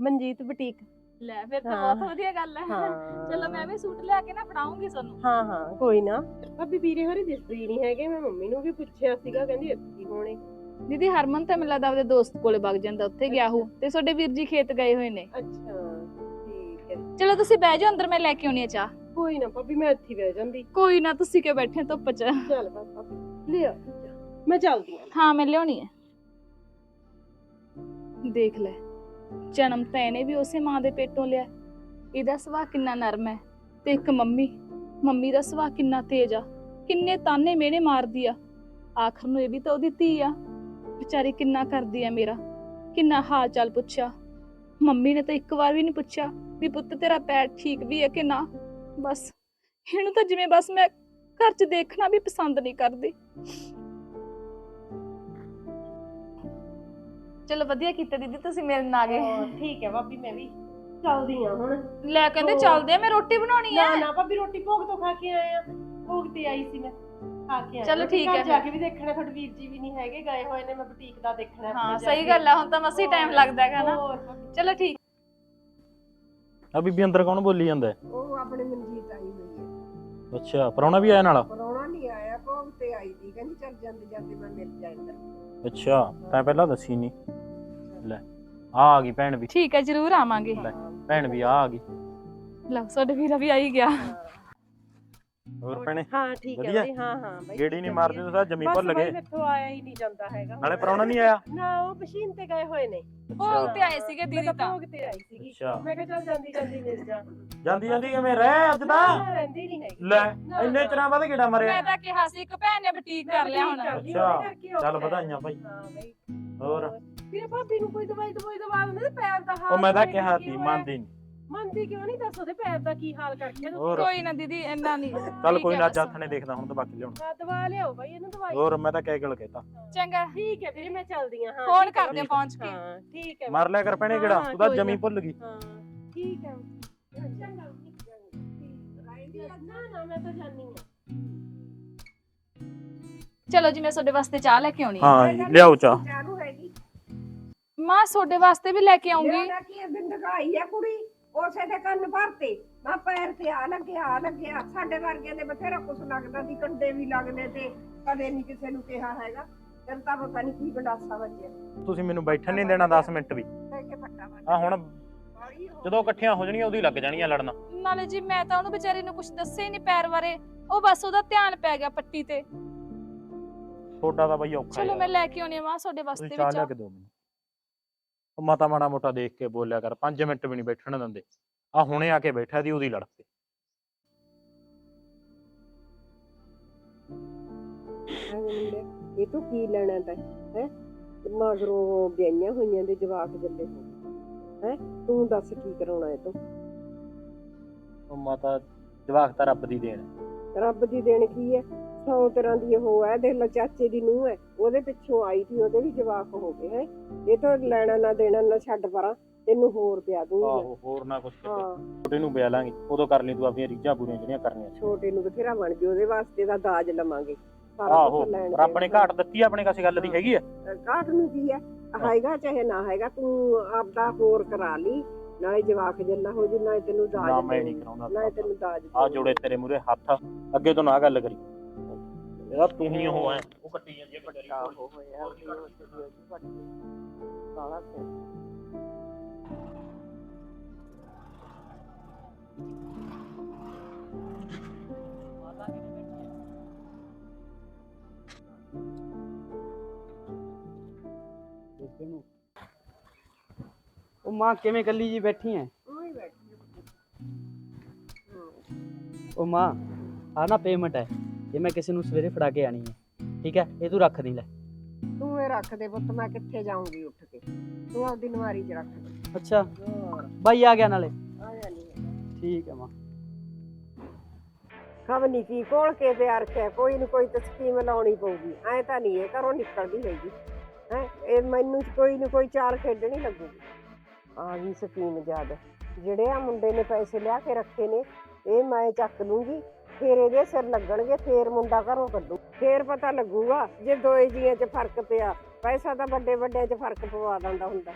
ਮਨਜੀਤ ਬੁਟੀਕ। ਲੈ ਫਿਰ ਤਾਂ ਹਾਂ। ਬਹੁਤ ਵਧੀਆ ਗੱਲ ਹੈ। ਹਾਂ। ਚਲੋ ਮੈਂ ਵੀ ਸੂਟ ਲਿਆ ਕੇ ਨਾ ਫੜਾਉਂਗੀ ਤੁਹਾਨੂੰ। ਹਾਂ ਹਾਂ ਕੋਈ ਨਾ। ਭਾਬੀ ਵੀਰੇ ਹੋਰੇ ਦਿਸਦੇ ਹੀ ਨਹੀਂ ਹੈਗੇ। ਮੈਂ ਮੰਮੀ ਨੂੰ ਵੀ ਪੁੱਛਿਆ ਸੀਗਾ ਕਹਿੰਦੀ ਇੱਥੇ ਹੀ ਹੋਣੇ ਦੀਦੀ ਹਰਮਨ ਤਾਂ ਮੈਨੂੰ ਲੱਗਦਾ ਉਹਦੇ ਦੋਸਤ ਕੋਲੇ ਵਗ ਜਾਂਦਾ ਉੱਥੇ ਗਿਆ ਹੋ ਤੇ ਤੁਹਾਡੇ ਵੀਰ ਜੀ ਖੇਤ ਗਏ ਹੋਏ ਨੇ। ਅੱਛਾ ਠੀਕ ਹੈ। ਚਲੋ ਤੁਸੀਂ ਬਹਿ ਜਾਓ ਅੰਦਰ ਮੈਂ ਲੈ ਕੇ ਆਉਣੀ ਆ ਚਾਹ। ਕੋਈ ਨਾ ਭਾਬੀ ਮੈਂ ਇੱਥੇ ਹੀ ਬਹਿ ਜਾਂਦੀ। ਕੋਈ ਨਾ ਤੁਸੀਂ ਕਿਉਂ ਬੈਠੇ ਹੋ ਧੁੱਪ 'ਚ? ਚੱਲ ਬਸ ਭਾਬੀ ਲਿਆ ਮੈਂ ਚੱਲਦੀ ਹਾਂ। ਹਾਂ ਮੈਂ ਲਿਆਉਣੀ ਹੈ ਦੇਖ ਲੈ ਜਨਮ ਤਾਂ ਇਹਨੇ ਵੀ ਉਸੇ ਮਾਂ ਦੇ ਪੇਟੋਂ ਲਿਆ। ਇਹਦਾ ਸੁਭਾਅ ਕਿੰਨਾ ਨਰਮ ਹੈ। ਤੇ ਇੱਕ ਮੰਮੀ ਮੰਮੀ ਦਾ ਸੁਭਾਅ ਕਿੰਨਾ ਤੇਜ਼ ਆ। ਕਿੰਨੇ ਤਾਨੇ ਮੇਨੇ ਮਾਰਦੀ ਆ। ਆਖਰ ਨੂੰ ਇਹ ਵੀ ਤਾਂ ਉਹਦੀ ਧੀ ਆ। ਵਿਚਾਰੀ ਕਿੰਨਾ ਕਰਦੀ ਆ ਮੇਰਾ? ਕਿੰਨਾ ਹਾਲ ਚਾਲ ਪੁੱਛਿਆ? ਮੰਮੀ ਨੇ ਤਾਂ ਇੱਕ ਵਾਰ ਵੀ ਨਹੀਂ ਪੁੱਛਿਆ ਵੀ ਪੁੱਤ ਤੇਰਾ ਪੈਰ ਠੀਕ ਵੀ ਹੈ ਕਿ ਨਾ? ਬਸ ਇਹਨੂੰ ਤਾਂ ਜਿਵੇਂ ਬਸ ਮੈਂ ਘਰ 'ਚ ਦੇਖਣਾ ਵੀ ਪਸੰਦ ਨਹੀਂ ਕਰਦੀ। ਚਲੋ ਵਧੀਆ ਕੀਤਾ ਦੀਦੀ ਤੁਸੀਂ ਮੇਰੇ ਨਾਲ ਆ ਗਏ। ਠੀਕ ਹੈ ਭਾਬੀ ਮੈਂ ਵੀ ਚੱਲਦੀ ਆ ਹੁਣ। ਲੈ ਕਹਿੰਦੇ ਚੱਲਦੇ ਆ ਮੈਂ ਰੋਟੀ ਬਣਾਉਣੀ ਨਾ ਹੈ ਨਾ ਭਾਬੀ ਰੋਟੀ ਭੋਗ ਤੋਂ ਖਾ ਕੇ ਆਏ ਆ ਭੋਗ ਤੇ ਆਈ ਸੀ ਮੈਂ। ਕੇ ਆਈ ਚਲੋ ਆ। ਠੀਕ ਘਰ ਹੈ ਜਾ ਫਿਰ। ਕੇ ਵੀ ਦੇਖਣਾ ਤੁਹਾਡੇ ਵੀਰ ਜੀ ਵੀ ਨਹੀਂ ਹੈਗੇ ਗਏ ਹੋਏ ਨੇ ਮੈਂ ਬੁਟੀਕ ਦਾ ਦੇਖਣਾ ਹਾਂ ਸਹੀ। ਗੱਲ ਆ ਹੁਣ ਤਾਂ ਮਸੀ ਟਾਈਮ ਲੱਗਦਾ ਹੈਗਾ ਨਾ। ਚਲੋ ਠੀਕ। ਆ ਬੀਬੀ ਅੰਦਰ ਕੌਣ ਬੋਲੀ ਜਾਂਦਾ ਹੈ? ਉਹ ਆਪਣੇ ਮਨਜੀਤ ਆਈ ਹੋਈ ਹੈ। ਅੱਛਾ ਪ੍ਰਾਹੁਣਾ ਵੀ ਆਇਆ ਨਾਲ? ਪਰੌਣਾ ਨਹੀਂ ਆਇਆ ਭੋਗ ਤੇ ਆਈ ਸੀ ਕਹਿੰਦੀ ਚੱਲ ਜਾਂਦੇ ਜਾਂਦੇ ਮੈਂ ਮਿਲ ਜਾ ਇੱਧਰ ਅੱਛਾ ਤੈਂ ਪਹਿਲਾਂ ਦੱਸੀ ਨਹੀਂ ਲੈ ਆ ਆ ਗਈ ਭੈਣ ਵੀ। ਠੀਕ ਹੈ ਜਰੂਰ ਆਵਾਂਗੇ। ਭੈਣ ਵੀ ਆ ਆ ਗਈ। ਲਓ ਸਾਡੇ ਵੀਰਾ ਵੀ ਆਈ ਗਿਆ। ਹੋਰ ਭੈਣੇ? ਹਾਂ ਠੀਕ ਹੈ ਵਧੀਆ? ਬਈ ਹਾਂ ਹਾਂ ਬਈ ਗੇੜੀ ਨਹੀਂ ਮਾਰਦੇ ਤੁਸੀਂ ਜਮੀ ਬਸ ਭੁੱਲ ਗਏ। ਮੈਥੋਂ ਆਇਆ ਹੀ ਨਹੀਂ ਜਾਂਦਾ ਹੈਗਾ। ਨਾਲੇ ਪ੍ਰਾਹੁਣਾ ਨਹੀਂ ਆਇਆ? ਨਾ ਉਹ ਮਸ਼ੀਨ ਤੇ ਗਏ ਹੋਏ ਨੇ। ਭੋਗ ਤੇ ਆਏ ਸੀਗੇ ਮੈਂ ਦੀਦੀ ਤਾਂ। ਤਾਂ ਭੋਗ ਤੇ ਆਈ ਸੀਗੀ। ਅੱਛਾ। ਮੈਂ ਕਿਹਾ ਚੱਲ ਜਾਂਦੀ ਜਾਂਦੀ ਮਿਲ ਜਾ। ਜਾਂਦੀ ਜਾਂਦੀ ਕਿਵੇਂ ਰਹਿ ਅੱਜ ਨਾ, ਤਾਂ? ਨਾ, ਰਹਿੰਦੀ ਨਹੀਂ ਹੈਗੀ। ਲੈ ਨਾ, ਇੰਨੇ। ਚਿਰਾਂ ਬਾਅਦ ਕਿਹੜਾ ਮਰਿਆ। ਮੈਂ ਤਾਂ ਕਿਹਾ ਸੀ ਇੱਕ ਭੈਣ ਨੇ ਬੁਟੀਕ ਕਰ ਲਿਆ ਹੁਣ। ਕਰਦੀ, ਅੱਛਾ, ਚੱਲ। ਵਧਾਈਆਂ ਭਾਈ ਹਾਂ ਬਈ। ਹੋਰ? ਵੀਰੇ ਭਾਬੀ ਨੂੰ ਕੋਈ ਦਵਾਈ ਦਵਾਈ ਦਵਾ ਦਿੰਦੇ ਤੇ ਪੈਰ ਦਾ ਹਾਲ ਉਹ ਮੈਂ ਤਾਂ ਕਿਹਾ ਸੀ। ਮੰਨਦੀ ਨਹੀਂ ਮੰਨਦੀ ਕਿਉਂ ਨਹੀਂ? ਦੱਸ ਉਹਦੇ ਪੈਰ ਦਾ ਕੀ ਹਾਲ ਕਰਕੇ ਹੋਰ। ਕੋਈ ਨਾ ਦੀਦੀ ਇੰਨਾ ਨਹੀਂ। ਚੱਲ ਕੋਈ ਨਾ। ਜੱਥ ਨੇ ਦੇਖਦਾ ਹੁਣ ਤਾਂ ਬਾਕੀ ਲਿਆਉਣ। ਹਾਂ ਦਵਾ ਲਿਆਓ ਬਾਈ ਇਹਨੂੰ ਦਵਾਈ ਹੋਰ ਮੈਂ ਤਾਂ ਕਹਿ ਗੱਲ ਕਹਿਤਾ। ਚੰਗਾ। ਠੀਕ ਹੈ ਵੀਰੇ ਮੈਂ ਚੱਲਦੀ ਹਾਂ। ਹਾਂ ਫੋਨ ਕਰਦੇ। ਪਹੁੰਚ ਕੇ। ਹਾਂ ਠੀਕ ਹੈ ਮਾਰ ਲਿਆ ਕਰ ਭੈਣੇ ਕਿਹੜਾ? ਤੂੰ ਜਮੀ ਨਾ। ਭੁੱਲ ਗਈ। ਹਾਂ ਠੀਕ ਹੈ। ਚੰਗਾ ਨਾ ਨਾ ਮੈਂ ਤਾਂ ਜਾਣੀ ਹਾਂ। ਚਲੋ ਜੀ ਮੈਂ ਤੁਹਾਡੇ ਵਾਸਤੇ ਚਾਹ ਲੈ ਕੇ ਆਉਣੀ ਹੈ ਲਿਆਓ ਚਾਹ। ਮਾਂ ਤੁਹਾਡੇ ਵਾਸਤੇ ਵੀ ਲੈ ਕੇ ਆਉਂਗੀ। ਕੀ ਹੈ, ਬਿੰਦਕਾਈ ਆ ਕੁੜੀ। ਉਸੇ ਦੇ ਕੰਨ ਭਰਤੇ। ਨਾ ਪੈਰ ਤੇ ਆ ਲੱਗਿਆ ਆ ਲੱਗਿਆ ਸਾਡੇ ਵਰਗਿਆਂ ਦੇ ਬਥੇਰਾ ਕੁਛ ਲੱਗਦਾ ਸੀ ਕੰਡੇ ਵੀ ਲੱਗਦੇ ਤੇ ਕਦੇ ਨਹੀਂ ਕਿਸੇ ਨੂੰ ਕਿਹਾ ਹੈਗਾ। ਤਾਂ ਪਤਾ ਨਹੀਂ ਕੀ ਗੰਡਾਸਾ ਵੱਜਿਆ। ਤੁਸੀਂ ਮੈਨੂੰ ਬੈਠਣ ਨਹੀਂ ਦੇਣਾ 10 ਮਿੰਟ ਵੀ। ਲੈ ਕੇ ਫੱਟਾ ਵੱਜ ਆ ਹੁਣ ਜਦੋਂ ਇਕੱਠੀਆਂ ਹੋ ਜਾਣੀਆਂ ਉਦੋਂ ਹੀ ਲੱਗ ਜਾਣੀਆਂ ਲੜਨ। ਨਾਲੇ ਜੀ ਮੈਂ ਤਾਂ ਉਹਨੂੰ ਵਿਚਾਰੀ ਨੂੰ ਕੁਝ ਦੱਸਿਆ ਹੀ ਨਹੀਂ ਪੈਰ ਬਾਰੇ। ਉਹ ਬਸ ਉਹਦਾ ਧਿਆਨ ਪੈ ਗਿਆ ਪੱਟੀ ਤੇ। ਛੋਟਾ ਤਾਂ ਬਈ ਔਖਾ ਚਲੋ ਮੈਂ। ਲੈ ਕੇ ਆਉਣੀ ਆ ਮਾਂ ਤੁਹਾਡੇ ਵਾਸਤੇ ਵੀ ਚਾਹ ਚਾਹ। ਲਿਆ ਕੇ ਦਿਓ ਮੈਨੂੰ। ਉਹ ਮਾਤਾ ਮਾੜਾ ਮੋਟਾ ਦੇਖ ਕੇ ਬੋਲਿਆ ਕਰ 5 ਮਿੰਟ ਵੀ ਨਹੀਂ ਬੈਠਣ ਦਿੰਦੇ। ਆ ਹੁਣੇ ਆ ਕੇ ਬੈਠਾ ਦੀ ਉਹਦੀ ਲੜ ਇਹ ਤੋਂ ਕੀ ਲੈਣਾ ਤੈਂ ਹੈ? ਮਗਰੋਂ ਵਿਆਹੀਆਂ ਹੋਈਆਂ ਦੇ ਜਵਾਕ ਜੱਲੇ ਹੋ ਹੈ? ਤੂੰ ਦੱਸ ਕੀ ਕਰਾਉਣਾ ਇਹ ਤੋਂ? ਉਹ ਮਾਤਾ ਜਵਾਕ ਤਾਂ ਰੱਬ ਦੀ ਦੇਣ। ਹੈ। ਰੱਬ ਦੀ ਦੇਣ ਕੀ ਹੈ? ਸੌ ਤਰ੍ਹਾਂ ਦੀ ਉਹ ਹੈ? ਦੇਖ ਲਾ ਚਾਚੇ ਦੀ ਨੂੰਹ ਹੈ। ਉਹਦੇ ਪਿੱਛੋਂ ਆਈ ਸੀ ਉਹਦੇ ਵੀ ਜਵਾਕ ਹੋ ਗਏ ਹੈ। ਇਹ ਤਾਂ ਲੈਣਾ ਨਾ ਦੇਣਾ ਨਾ ਛੱਡ ਪਰਾਂ। ਤੈਨੂੰ ਹੋਰ ਪਿਆ ਦੂੰਗੀ। ਆਹੋ ਹੋਰ ਨਾ ਕੁਛ ਹਾਂ। ਛੋਟੇ ਨੂੰ ਵਿਆਹ ਲਾਂਗੇ। ਉਦੋਂ ਕਰ ਲਈ ਤੂੰ ਆਪਣੀਆਂ ਰੀਝਾਂ ਪੂਰੀਆਂ ਜਿਹੜੀਆਂ ਕਰਨੀਆਂ ਸੀ। ਛੋਟੇ ਨੂੰ ਬਥੇਰਾ ਬਣ ਗਿਆ ਉਹਦੇ ਵਾਸਤੇ ਦਾ ਦਾਜ ਲਵਾਂਗੇ। ਸਾਰਾ ਆਹੋ ਲੈਣ ਰੱਬ ਨੇ ਦੇਣ। ਘਾਟ ਦਿੱਤੀ ਆ ਆਪਣੇ ਕਾਸੇ ਗੱਲ ਦੀ ਹੈਗੀ ਆ। ਘਾਟ ਨੂੰ ਕੀ ਹੈ ਹੈਗਾ ਚਾਹੇ ਨਾ ਹੈਗਾ ਤੂੰ ਆਪਦਾ ਹੋਰ ਕਰਾ ਲਈ। ਨਾਲੇ ਜਵਾਕ ਜੱਲਾ ਹੋ ਜੀ ਨਾਲੇ ਤੈਨੂੰ ਦਾਜ ਨਾ ਮੈਂ ਦੇਣ- ਨਹੀਂ ਕਰਾਉਂਦਾ ਨਾਲੇ ਤੈਨੂੰ ਦਾਜ ਆ ਦੇਣ। ਜੋੜੇ ਤੇਰੇ ਮੂਰੇ ਹੱਥ ਅੱਗੇ ਤੋਂ ਨਾ ਗੱਲ ਕਰੀ। ਇਹਦਾ ਤੂੰ ਹੀ ਉਹ ਐ ਉਹ ਕੱਟੀ ਜਾਂਦੀ ਹੈ ਵੱਡਾ ਉਹ ਹੋਇਆ ਵੀ ਉਹ ਜਿਹੜੀ ਉਹਦੀ ਵੱਡੀ ਕਾਲਾ ਸਿਰ। ਉਹ ਮਾਂ ਕਿਵੇਂ ਕੱਲੀ ਜੀ ਬੈਠੀ ਐ? ਉਹੀ ਬੈਠੀ ਉਹ ਮਾਂ ਆ ਨਾ ਪੇਮੈਂਟ ਹੈ ਇਹ ਮੈਂ ਕਿਸੇ ਨੂੰ ਸਵੇਰੇ ਫੜਾ ਕੇ ਆਣੀ ਹੈ ਠੀਕ ਹੈ? ਇਹ ਤੂੰ ਰੱਖ ਦੀ ਲੈ। ਤੂੰ ਇਹ ਰੱਖ ਦੇ ਪੁੱਤ ਮੈਂ ਕਿੱਥੇ ਜਾਊਂਗੀ ਉੱਠ ਕੇ। ਤੂੰ ਆਪਦੀ ਨਵਾਰੀ 'ਚ ਰੱਖ ਦੇ। ਅੱਛਾ। ਬਾਈ ਆ ਗਿਆ ਨਾਲੇ। ਆ ਜਾਨੀ ਠੀਕ ਹੈ ਮਾਂ। ਖਬ ਨਹੀਂ ਕੀ ਕੋਲ ਕੇ ਪਿਆਰ ਕੇ ਕੋਈ ਨਾ ਕੋਈ ਤਾਂ ਸਕੀਮ ਲਾਉਣੀ ਪਊਗੀ। ਐ ਤਾਂ ਨਹੀਂ ਇਹ ਘਰੋਂ ਨਿਕਲਦੀ ਹੈਗੀ। ਹੈ ਇਹ ਮੈਨੂੰ ਕੋਈ ਨਾ ਕੋਈ ਚਾਲ ਖੇਡਣੀ ਲੱਗੂਗੀ। ਆ ਗਈ ਸਕੀਮ ਯਾਦ ਜਿਹੜੇ ਆ ਮੁੰਡੇ ਨੇ ਪੈਸੇ ਲਿਆ ਕੇ ਰੱਖੇ ਨੇ ਇਹ ਮੈਂ ਚੱਕ ਲੂੰਗੀ ਫੇਰ ਇਹਦੇ ਸਿਰ ਲੱਗਣਗੇ, ਫੇਰ ਮੁੰਡਾ ਘਰੋਂ ਕੱਢੂ। ਫੇਰ ਪਤਾ ਲੱਗੂਗਾ ਜੇ ਦੋਏ ਜੀਆਂ 'ਚ ਫ਼ਰਕ ਪਿਆ। ਪੈਸਾ ਤਾਂ ਵੱਡੇ ਵੱਡਿਆਂ 'ਚ ਫ਼ਰਕ ਪਵਾ ਦਿੰਦਾ ਹੁੰਦਾ।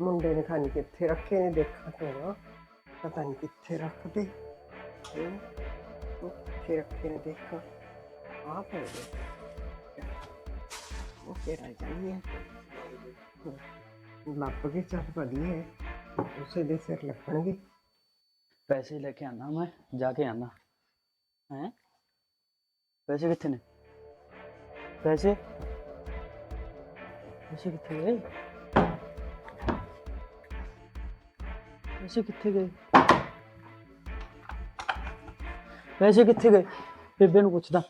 ਮੁੰਡੇ ਨੇ ਖਾਣੀ ਕਿੱਥੇ ਰੱਖੇ ਨੇ, ਦੇਖਾਂ ਤੋਂ ਪਤਾ ਨਹੀਂ ਕਿੱਥੇ ਰੱਖਦੇ। ਹੈਂ। इसको फिर रखे ने देखा आप है वो कह रहा जाइए नाप के चल बनी है उसे दे सर लगेंगे पैसे लेके आना मैं, जाके आना। हैं? पैसे कितने? ने पैसे? पैसे कितने गए? पैसे कितने गए? ਪੈਸੇ ਕਿੱਥੇ ਗਏ? ਬੇਬੇ ਨੂੰ ਪੁੱਛਦਾ।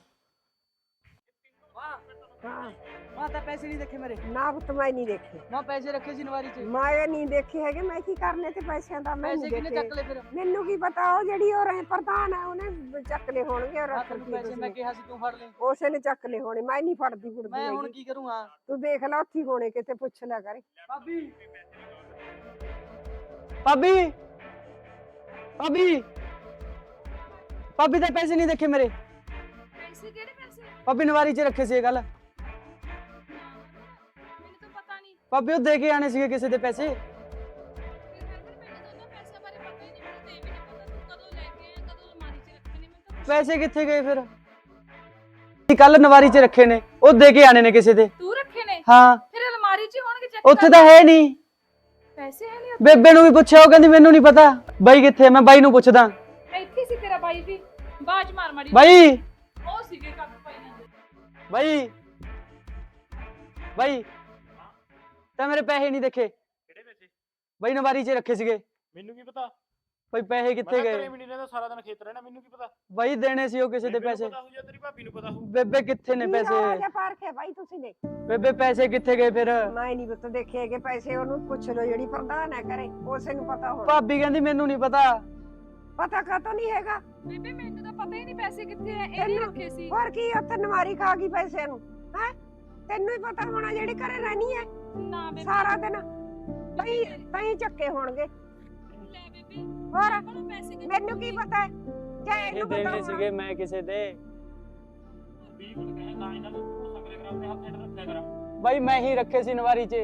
ਮਾਂ ਤਾਂ ਪੈਸੇ ਨਹੀਂ ਦੇਖੇ ਮੇਰੇ। ਨਾ ਪੁੱਤ ਮੈਂ ਨਹੀਂ ਦੇਖੇ। ਮਾਂ ਪੈਸੇ ਰੱਖੇ ਸੀ ਨਵਾਰੀ 'ਚ। ਮੈਂ ਇਹ ਨਹੀਂ ਦੇਖੇ ਹੈਗੇ ਮੈਂ ਕੀ ਕਰਨੇ ਤੇ ਪੈਸਿਆਂ ਦਾ ਮੈਂ ਪੈਸੇ ਨਹੀਂ ਕਿਨੇ ਦੇਖੇ ਚੱਕ ਲਏ ਫਿਰ? ਮੈਨੂੰ ਕੀ ਪਤਾ ਉਹ ਜਿਹੜੀ ਉਹ ਰਹੇ ਪ੍ਰਧਾਨ ਹੈ ਉਹਨੇ ਚੱਕ ਲਏ ਹੋਣਗੇ ਔਰ ਆ ਰੱਖ ਤੈਨੂੰ ਕੇ ਪੈਸੇ ਮੈਂ ਕਿਹਾ ਸੀ ਤੂੰ ਫੜ ਲੈ। ਉਸੇ ਨੇ ਚੱਕ ਲਏ ਹੋਣੇ ਮੈਂ ਨਹੀਂ ਫੜਦੀ ਫੁੜਦੀ ਮੈਂ ਹੁਣ ਹੈਗੀ। ਕੀ ਕਰੂੰਗਾ? ਤੂੰ ਦੇਖ ਲੈ ਉੱਥੇ ਹੀ ਹੋਣੇ ਕਿਤੇ ਪੁੱਛ ਲਿਆ ਕਰੇ। ਭਾਬੀ। ਭਾਬੀ! ਭਾਬੀ! ਭਾਬੀ ਤਾਂ ਪੈਸੇ ਨਹੀਂ ਦੇਖੇ ਮੇਰੇ। ਪੈਸੇ ਕਿਹੜੇ ਪੈਸੇ? ਭਾਬੀ ਨਵਾਰੀ 'ਚ ਰੱਖੇ ਸੀ ਇਹ ਗੱਲ। ਮੈਨੂੰ ਤਾਂ ਪਤਾ ਨਹੀਂ। ਭਾਬੀ ਉਹ ਦੇ ਕੇ ਆਣੇ ਸੀਗੇ ਕਿਸੇ ਦੇ ਪੈਸੇ। ਫਿਰ ਮੈਨੂੰ ਪੈਸੇ ਬਾਰੇ ਪਤਾ ਹੀ ਨਹੀਂ ਮੈਨੂੰ ਤੇ ਇਹ ਵੀ ਨਹੀਂ ਪਤਾ ਤੂੰ ਕਦੋਂ ਲੈ ਕੇ ਆਇਆ ਕਦੋਂ ਅਲਮਾਰੀ 'ਚ ਰੱਖੇ ਨੇ ਮੈਨੂੰ ਤਾਂ ਕੁਛ- ਪੈਸੇ ਕਿੱਥੇ ਗਏ ਫਿਰ? ਕੱਲ ਨਵਾਰੀ 'ਚ ਰੱਖੇ ਨੇ ਉਹ ਦੇ ਕੇ ਆਣੇ ਨੇ ਕਿਸੇ ਦੇ। ਤੂੰ ਰੱਖੇ ਨੇ? ਹਾਂ। ਫਿਰ ਅਲਮਾਰੀ 'ਚ ਹੀ ਹੋਣਗੇ ਚੈੱਕ ਉੱਥੇ ਤਾਂ ਹੈ ਨਹੀਂ। ਪੈਸੇ ਹੈ ਨਹੀਂ ਬੇਬੇ ਨੂੰ ਵੀ ਪੁੱਛਿਆ ਉਹ ਕਹਿੰਦੀ ਮੈਨੂੰ ਨਹੀਂ ਪਤਾ। ਬਾਈ ਕਿੱਥੇ ਆ? ਮੈਂ ਬਾਈ ਨੂੰ ਪੁੱਛਦਾ। ਇੱਥੇ ਸੀ ਤੇਰਾ ਬਾਈ ਵੀ। ਬਾਜ ਮਾਰ ਮਾਰੀ ਬਾਈ। ਉਹ ਸੀਗੇ ਕੱਪ ਪਾਈ ਜਾਂਦੇ। ਬਾਈ। ਬਾਈ। ਤਾਂ ਮੇਰੇ ਪੈਸੇ ਨਹੀਂ ਦੇਖੇ। ਕਿਹੜੇ ਪੈਸੇ? ਬਾਈ ਨਵਾਰੀ 'ਚ ਰੱਖੇ ਸੀਗੇ। ਮੈਨੂੰ ਕੀ ਪਤਾ? ਬਾਈ ਪੈਸੇ ਕਿੱਥੇ ਮੈਂ ਗਏ? ਘਰੇ ਵੀ ਨਹੀਂ ਰਹਿੰਦਾ ਸਾਰਾ ਦਿਨ ਖੇਤ ਰਹਿਣਾ ਮੈਨੂੰ ਕੀ ਪਤਾ? ਬਾਈ ਦੇਣੇ ਸੀ ਉਹ ਕਿਸੇ ਦੇ ਬੇਬੇ ਨੂੰ ਪੈਸੇ। ਪਤਾ ਹੋਊ ਜਾਂ ਤੇਰੀ ਭਾਬੀ ਨੂੰ ਪਤਾ ਹੋਊ। ਬੇਬੇ ਕਿੱਥੇ ਨੇ ਪੈਸੇ? ਬਾਈ ਤੁਸੀਂ ਬੇਬੇ ਪੈਸੇ ਕਿੱਥੇ ਗਏ ਫਿਰ? ਮੈਂ ਨਹੀਂ ਪੁੱਤ ਦੇਖੇ ਹੈਗੇ ਪੈਸੇ ਉਹਨੂੰ ਪੁੱਛ ਲਓ ਜਿਹੜੀ ਪ੍ਰਧਾਨ ਹੈ ਕਰੇ ਉਸੇ ਨੂੰ ਪਤਾ ਹੋਣਾ। ਭਾਬੀ ਕਹਿੰਦੀ ਮੈਨੂੰ ਨਹੀਂ ਪਤਾ। ਪਤਾ ਕਾਤੋਂ ਨਹੀਂ ਹੈਗਾ? ਬੇਬੇ ਮੈਨੂੰ ਤਾਂ ਪਤਾ ਹੀ ਨਹੀਂ ਪੈਸੇ ਕਿੱਥੇ ਐ ਇਹ ਨਹੀਂ ਤੈਨੂੰ- ਰੱਖੇ ਸੀ। ਹੋਰ ਕੀ ਉੱਥੇ ਨਮਾਰੀ ਖਾ ਗਈ ਪੈਸੇ ਨੂੰ ਹੈ? ਤੈਨੂੰ ਹੀ ਪਤਾ ਹੋਣਾ ਜਿਹੜੀ ਘਰੇ ਰਹਿਣੀ ਹੈ ਨਾ ਬੇਬੇ। ਸਾਰਾ ਦਿਨ ਤਈ ਤਈ ਚੱਕੇ ਹੋਣਗੇ। ਲੈ ਬੇਬੇ ਹੋਰ ਪੈਸੇ ਕਿੱਥੇ ਮੈਨੂੰ ਕੀ ਪਤਾ ਹੈ ਜੇ ਇਹ ਇਹਨੂੰ ਪਤਾ ਦੇਣੇ ਹੋਣਾ ਸੀਗੇ ਮੈਂ ਕਿਸੇ ਦੇ। ਵੀ ਹੁਣ ਕਹੇ ਤਾਂ ਇਹਨਾਂ ਨੂੰ ਹੋ ਸਕਲੇ ਕਰਾ ਆਪਣੇ ਹੱਥ ਰੱਖਿਆ ਕਰਾ ਬਾਈ ਮੈਂ ਹੀ ਰੱਖੇ ਸੀ ਨਵਾਰੀ 'ਚ।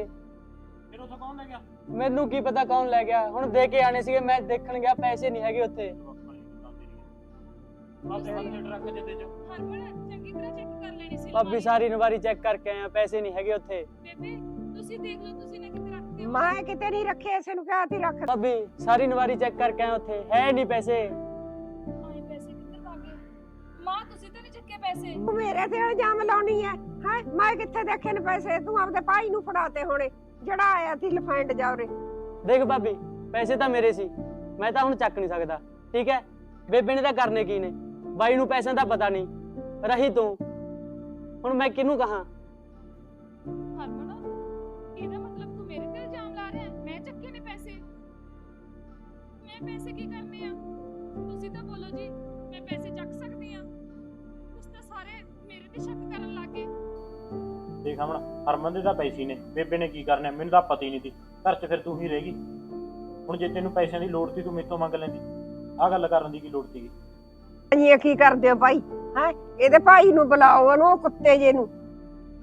ਫਿਰ ਉੱਥੋਂ ਕੌਣ ਲੈ ਗਿਆ? ਮੈਨੂੰ ਕੀ ਪਤਾ ਕੌਣ ਲੈ ਗਿਆ। ਹੁਣ ਦੇ ਕੇ ਆਣੇ ਸੀਗੇ ਮੈਂ ਦੇਖਣ ਗਿਆ ਪੈਸੇ ਨਹੀਂ ਹੈਗੇ ਉੱਥੇ। ਆਪਣੇ ਹੱਥ ਹੇਠ ਰੱਖ ਜਿੱਦੇ ਚ। ਹਰਮਨ ਚੰਗੀ ਤਰ੍ਹਾਂ ਚੈੱਕ ਕਰ ਲੈਣੀ ਸੀ ਭਾਬੀ ਅਲਮਾਰੀ। ਸਾਰੀ ਨਵਾਰੀ ਚੈੱਕ ਕਰਕੇ ਆਇਆ ਪੈਸੇ ਨਹੀਂ ਹੈਗੇ ਉੱਥੇ। ਬੇਬੇ ਤੁਸੀਂ ਦੇਖ ਲਓ ਤੁਸੀਂ ਨੇ ਕਿੱਥੇ ਰੱਖਦੇ ਹੋ। ਮੈਂ ਕਿਤੇ ਨਹੀਂ ਰੱਖੇ ਇਸੇ ਨੂੰ ਕਿਹਾ ਤੀ ਰੱਖ। ਭਾਬੀ ਸਾਰੀ ਨਵਾਰੀ ਚੈੱਕ ਕਰਕੇ ਆਇਆ ਉੱਥੇ ਹੈ ਨਹੀਂ ਪੈਸੇ। ਆਏ ਪੈਸੇ ਕਿੱਧਰ ਭੱਗ ਗਏ ਮਾਂ ਤੁਸੀਂ ਤਾਂ ਨਹੀਂ ਚੱਕੇ ਪੈਸੇ। ਤੂੰ ਮੇਰੇ ਤੇ ਇਲਜ਼ਾਮ ਲਾਉਣੀ ਹੈ ਹੈ? ਮੈਂ ਕਿੱਥੇ ਦੇਖੇ ਨੇ ਪੈਸੇ? ਤੂੰ ਆਪਦੇ ਭਾਈ ਨੂੰ ਫੜਾਤੇ ਹੋਣੇ ਜਿਹੜਾ ਆਇਆ ਸੀ ਲਫਾਇੰਡ ਜਾਵਰੇ ਦੇਖ ਭਾਬੀ ਪੈਸੇ ਤਾਂ ਮੇਰੇ ਸੀ। ਮੈਂ ਤਾਂ ਹੁਣ ਚੱਕ ਨਹੀਂ ਸਕਦਾ ਠੀਕ ਹੈ ਬੇਬੇ ਨੇ ਤਾਂ ਕਰਨੇ ਕੀ ਨੇ? ਬਾਈ ਨੂੰ ਪੈਸਿਆਂ ਦਾ ਪਤਾ ਨਹੀਂ। ਰਹੀ ਤੂੰ। ਹੁਣ ਮੈਂ ਕਿਹਨੂੰ ਕਹਾਂ? ਹਰਮਨ ਇਹਦਾ ਮਤਲਬ ਤੂੰ ਮੇਰੇ ਤੇ ਇਲਜ਼ਾਮ ਲਾ ਰਿਹਾ ਹੈ? ਮੈਂ ਚੱਕੇ ਨੇ ਪੈਸੇ। ਮੈਂ ਪੈਸੇ ਕੀ ਕਰਨੇ ਆ? ਤੁਸੀਂ ਤਾਂ ਬੋਲੋ ਜੀ ਮੈਂ ਪੈਸੇ ਚੱਕ ਸਕਦੀ ਆ ਤੁਸੀਂ ਤਾਂ ਸਾਰੇ ਮੇਰੇ ਤੇ ਸ਼ੱਕ ਕਰਨ ਲੱਗੇ। ਦੇਖ ਹਮਣ ਹਰਮਨ ਦੇ ਤਾਂ ਪੈਸੇ ਨੇ। ਬੇਬੇ ਨੇ ਕੀ ਕਰਨਾ ਮੈਨੂੰ ਤਾਂ ਪਤਾ ਹੀ ਨਹੀਂ ਸੀ। ਘਰ 'ਚ ਫਿਰ ਤੂੰ ਹੀ ਰਹਿ ਗਈ। ਹੁਣ ਜੇ ਤੈਨੂੰ ਪੈਸਿਆਂ ਦੀ ਲੋੜ ਸੀ ਤੂੰ ਮੇਥੋਂ ਮੰਗ ਲੈਂਦੀ। ਆਹ ਗੱਲ ਕਰਨ ਦੀ ਕੀ ਲੋੜ ਸੀਗੀ? ਇਹ ਕੀ ਕਰਦੇ ਹੋ ਭਾਈ? ਹੈ? ਇਹਦੇ ਭਾਈ ਨੂੰ ਬੁਲਾਓ ਉਹਨੂੰ ਉਹ ਕੁੱਤੇ ਜੇ ਨੂੰ।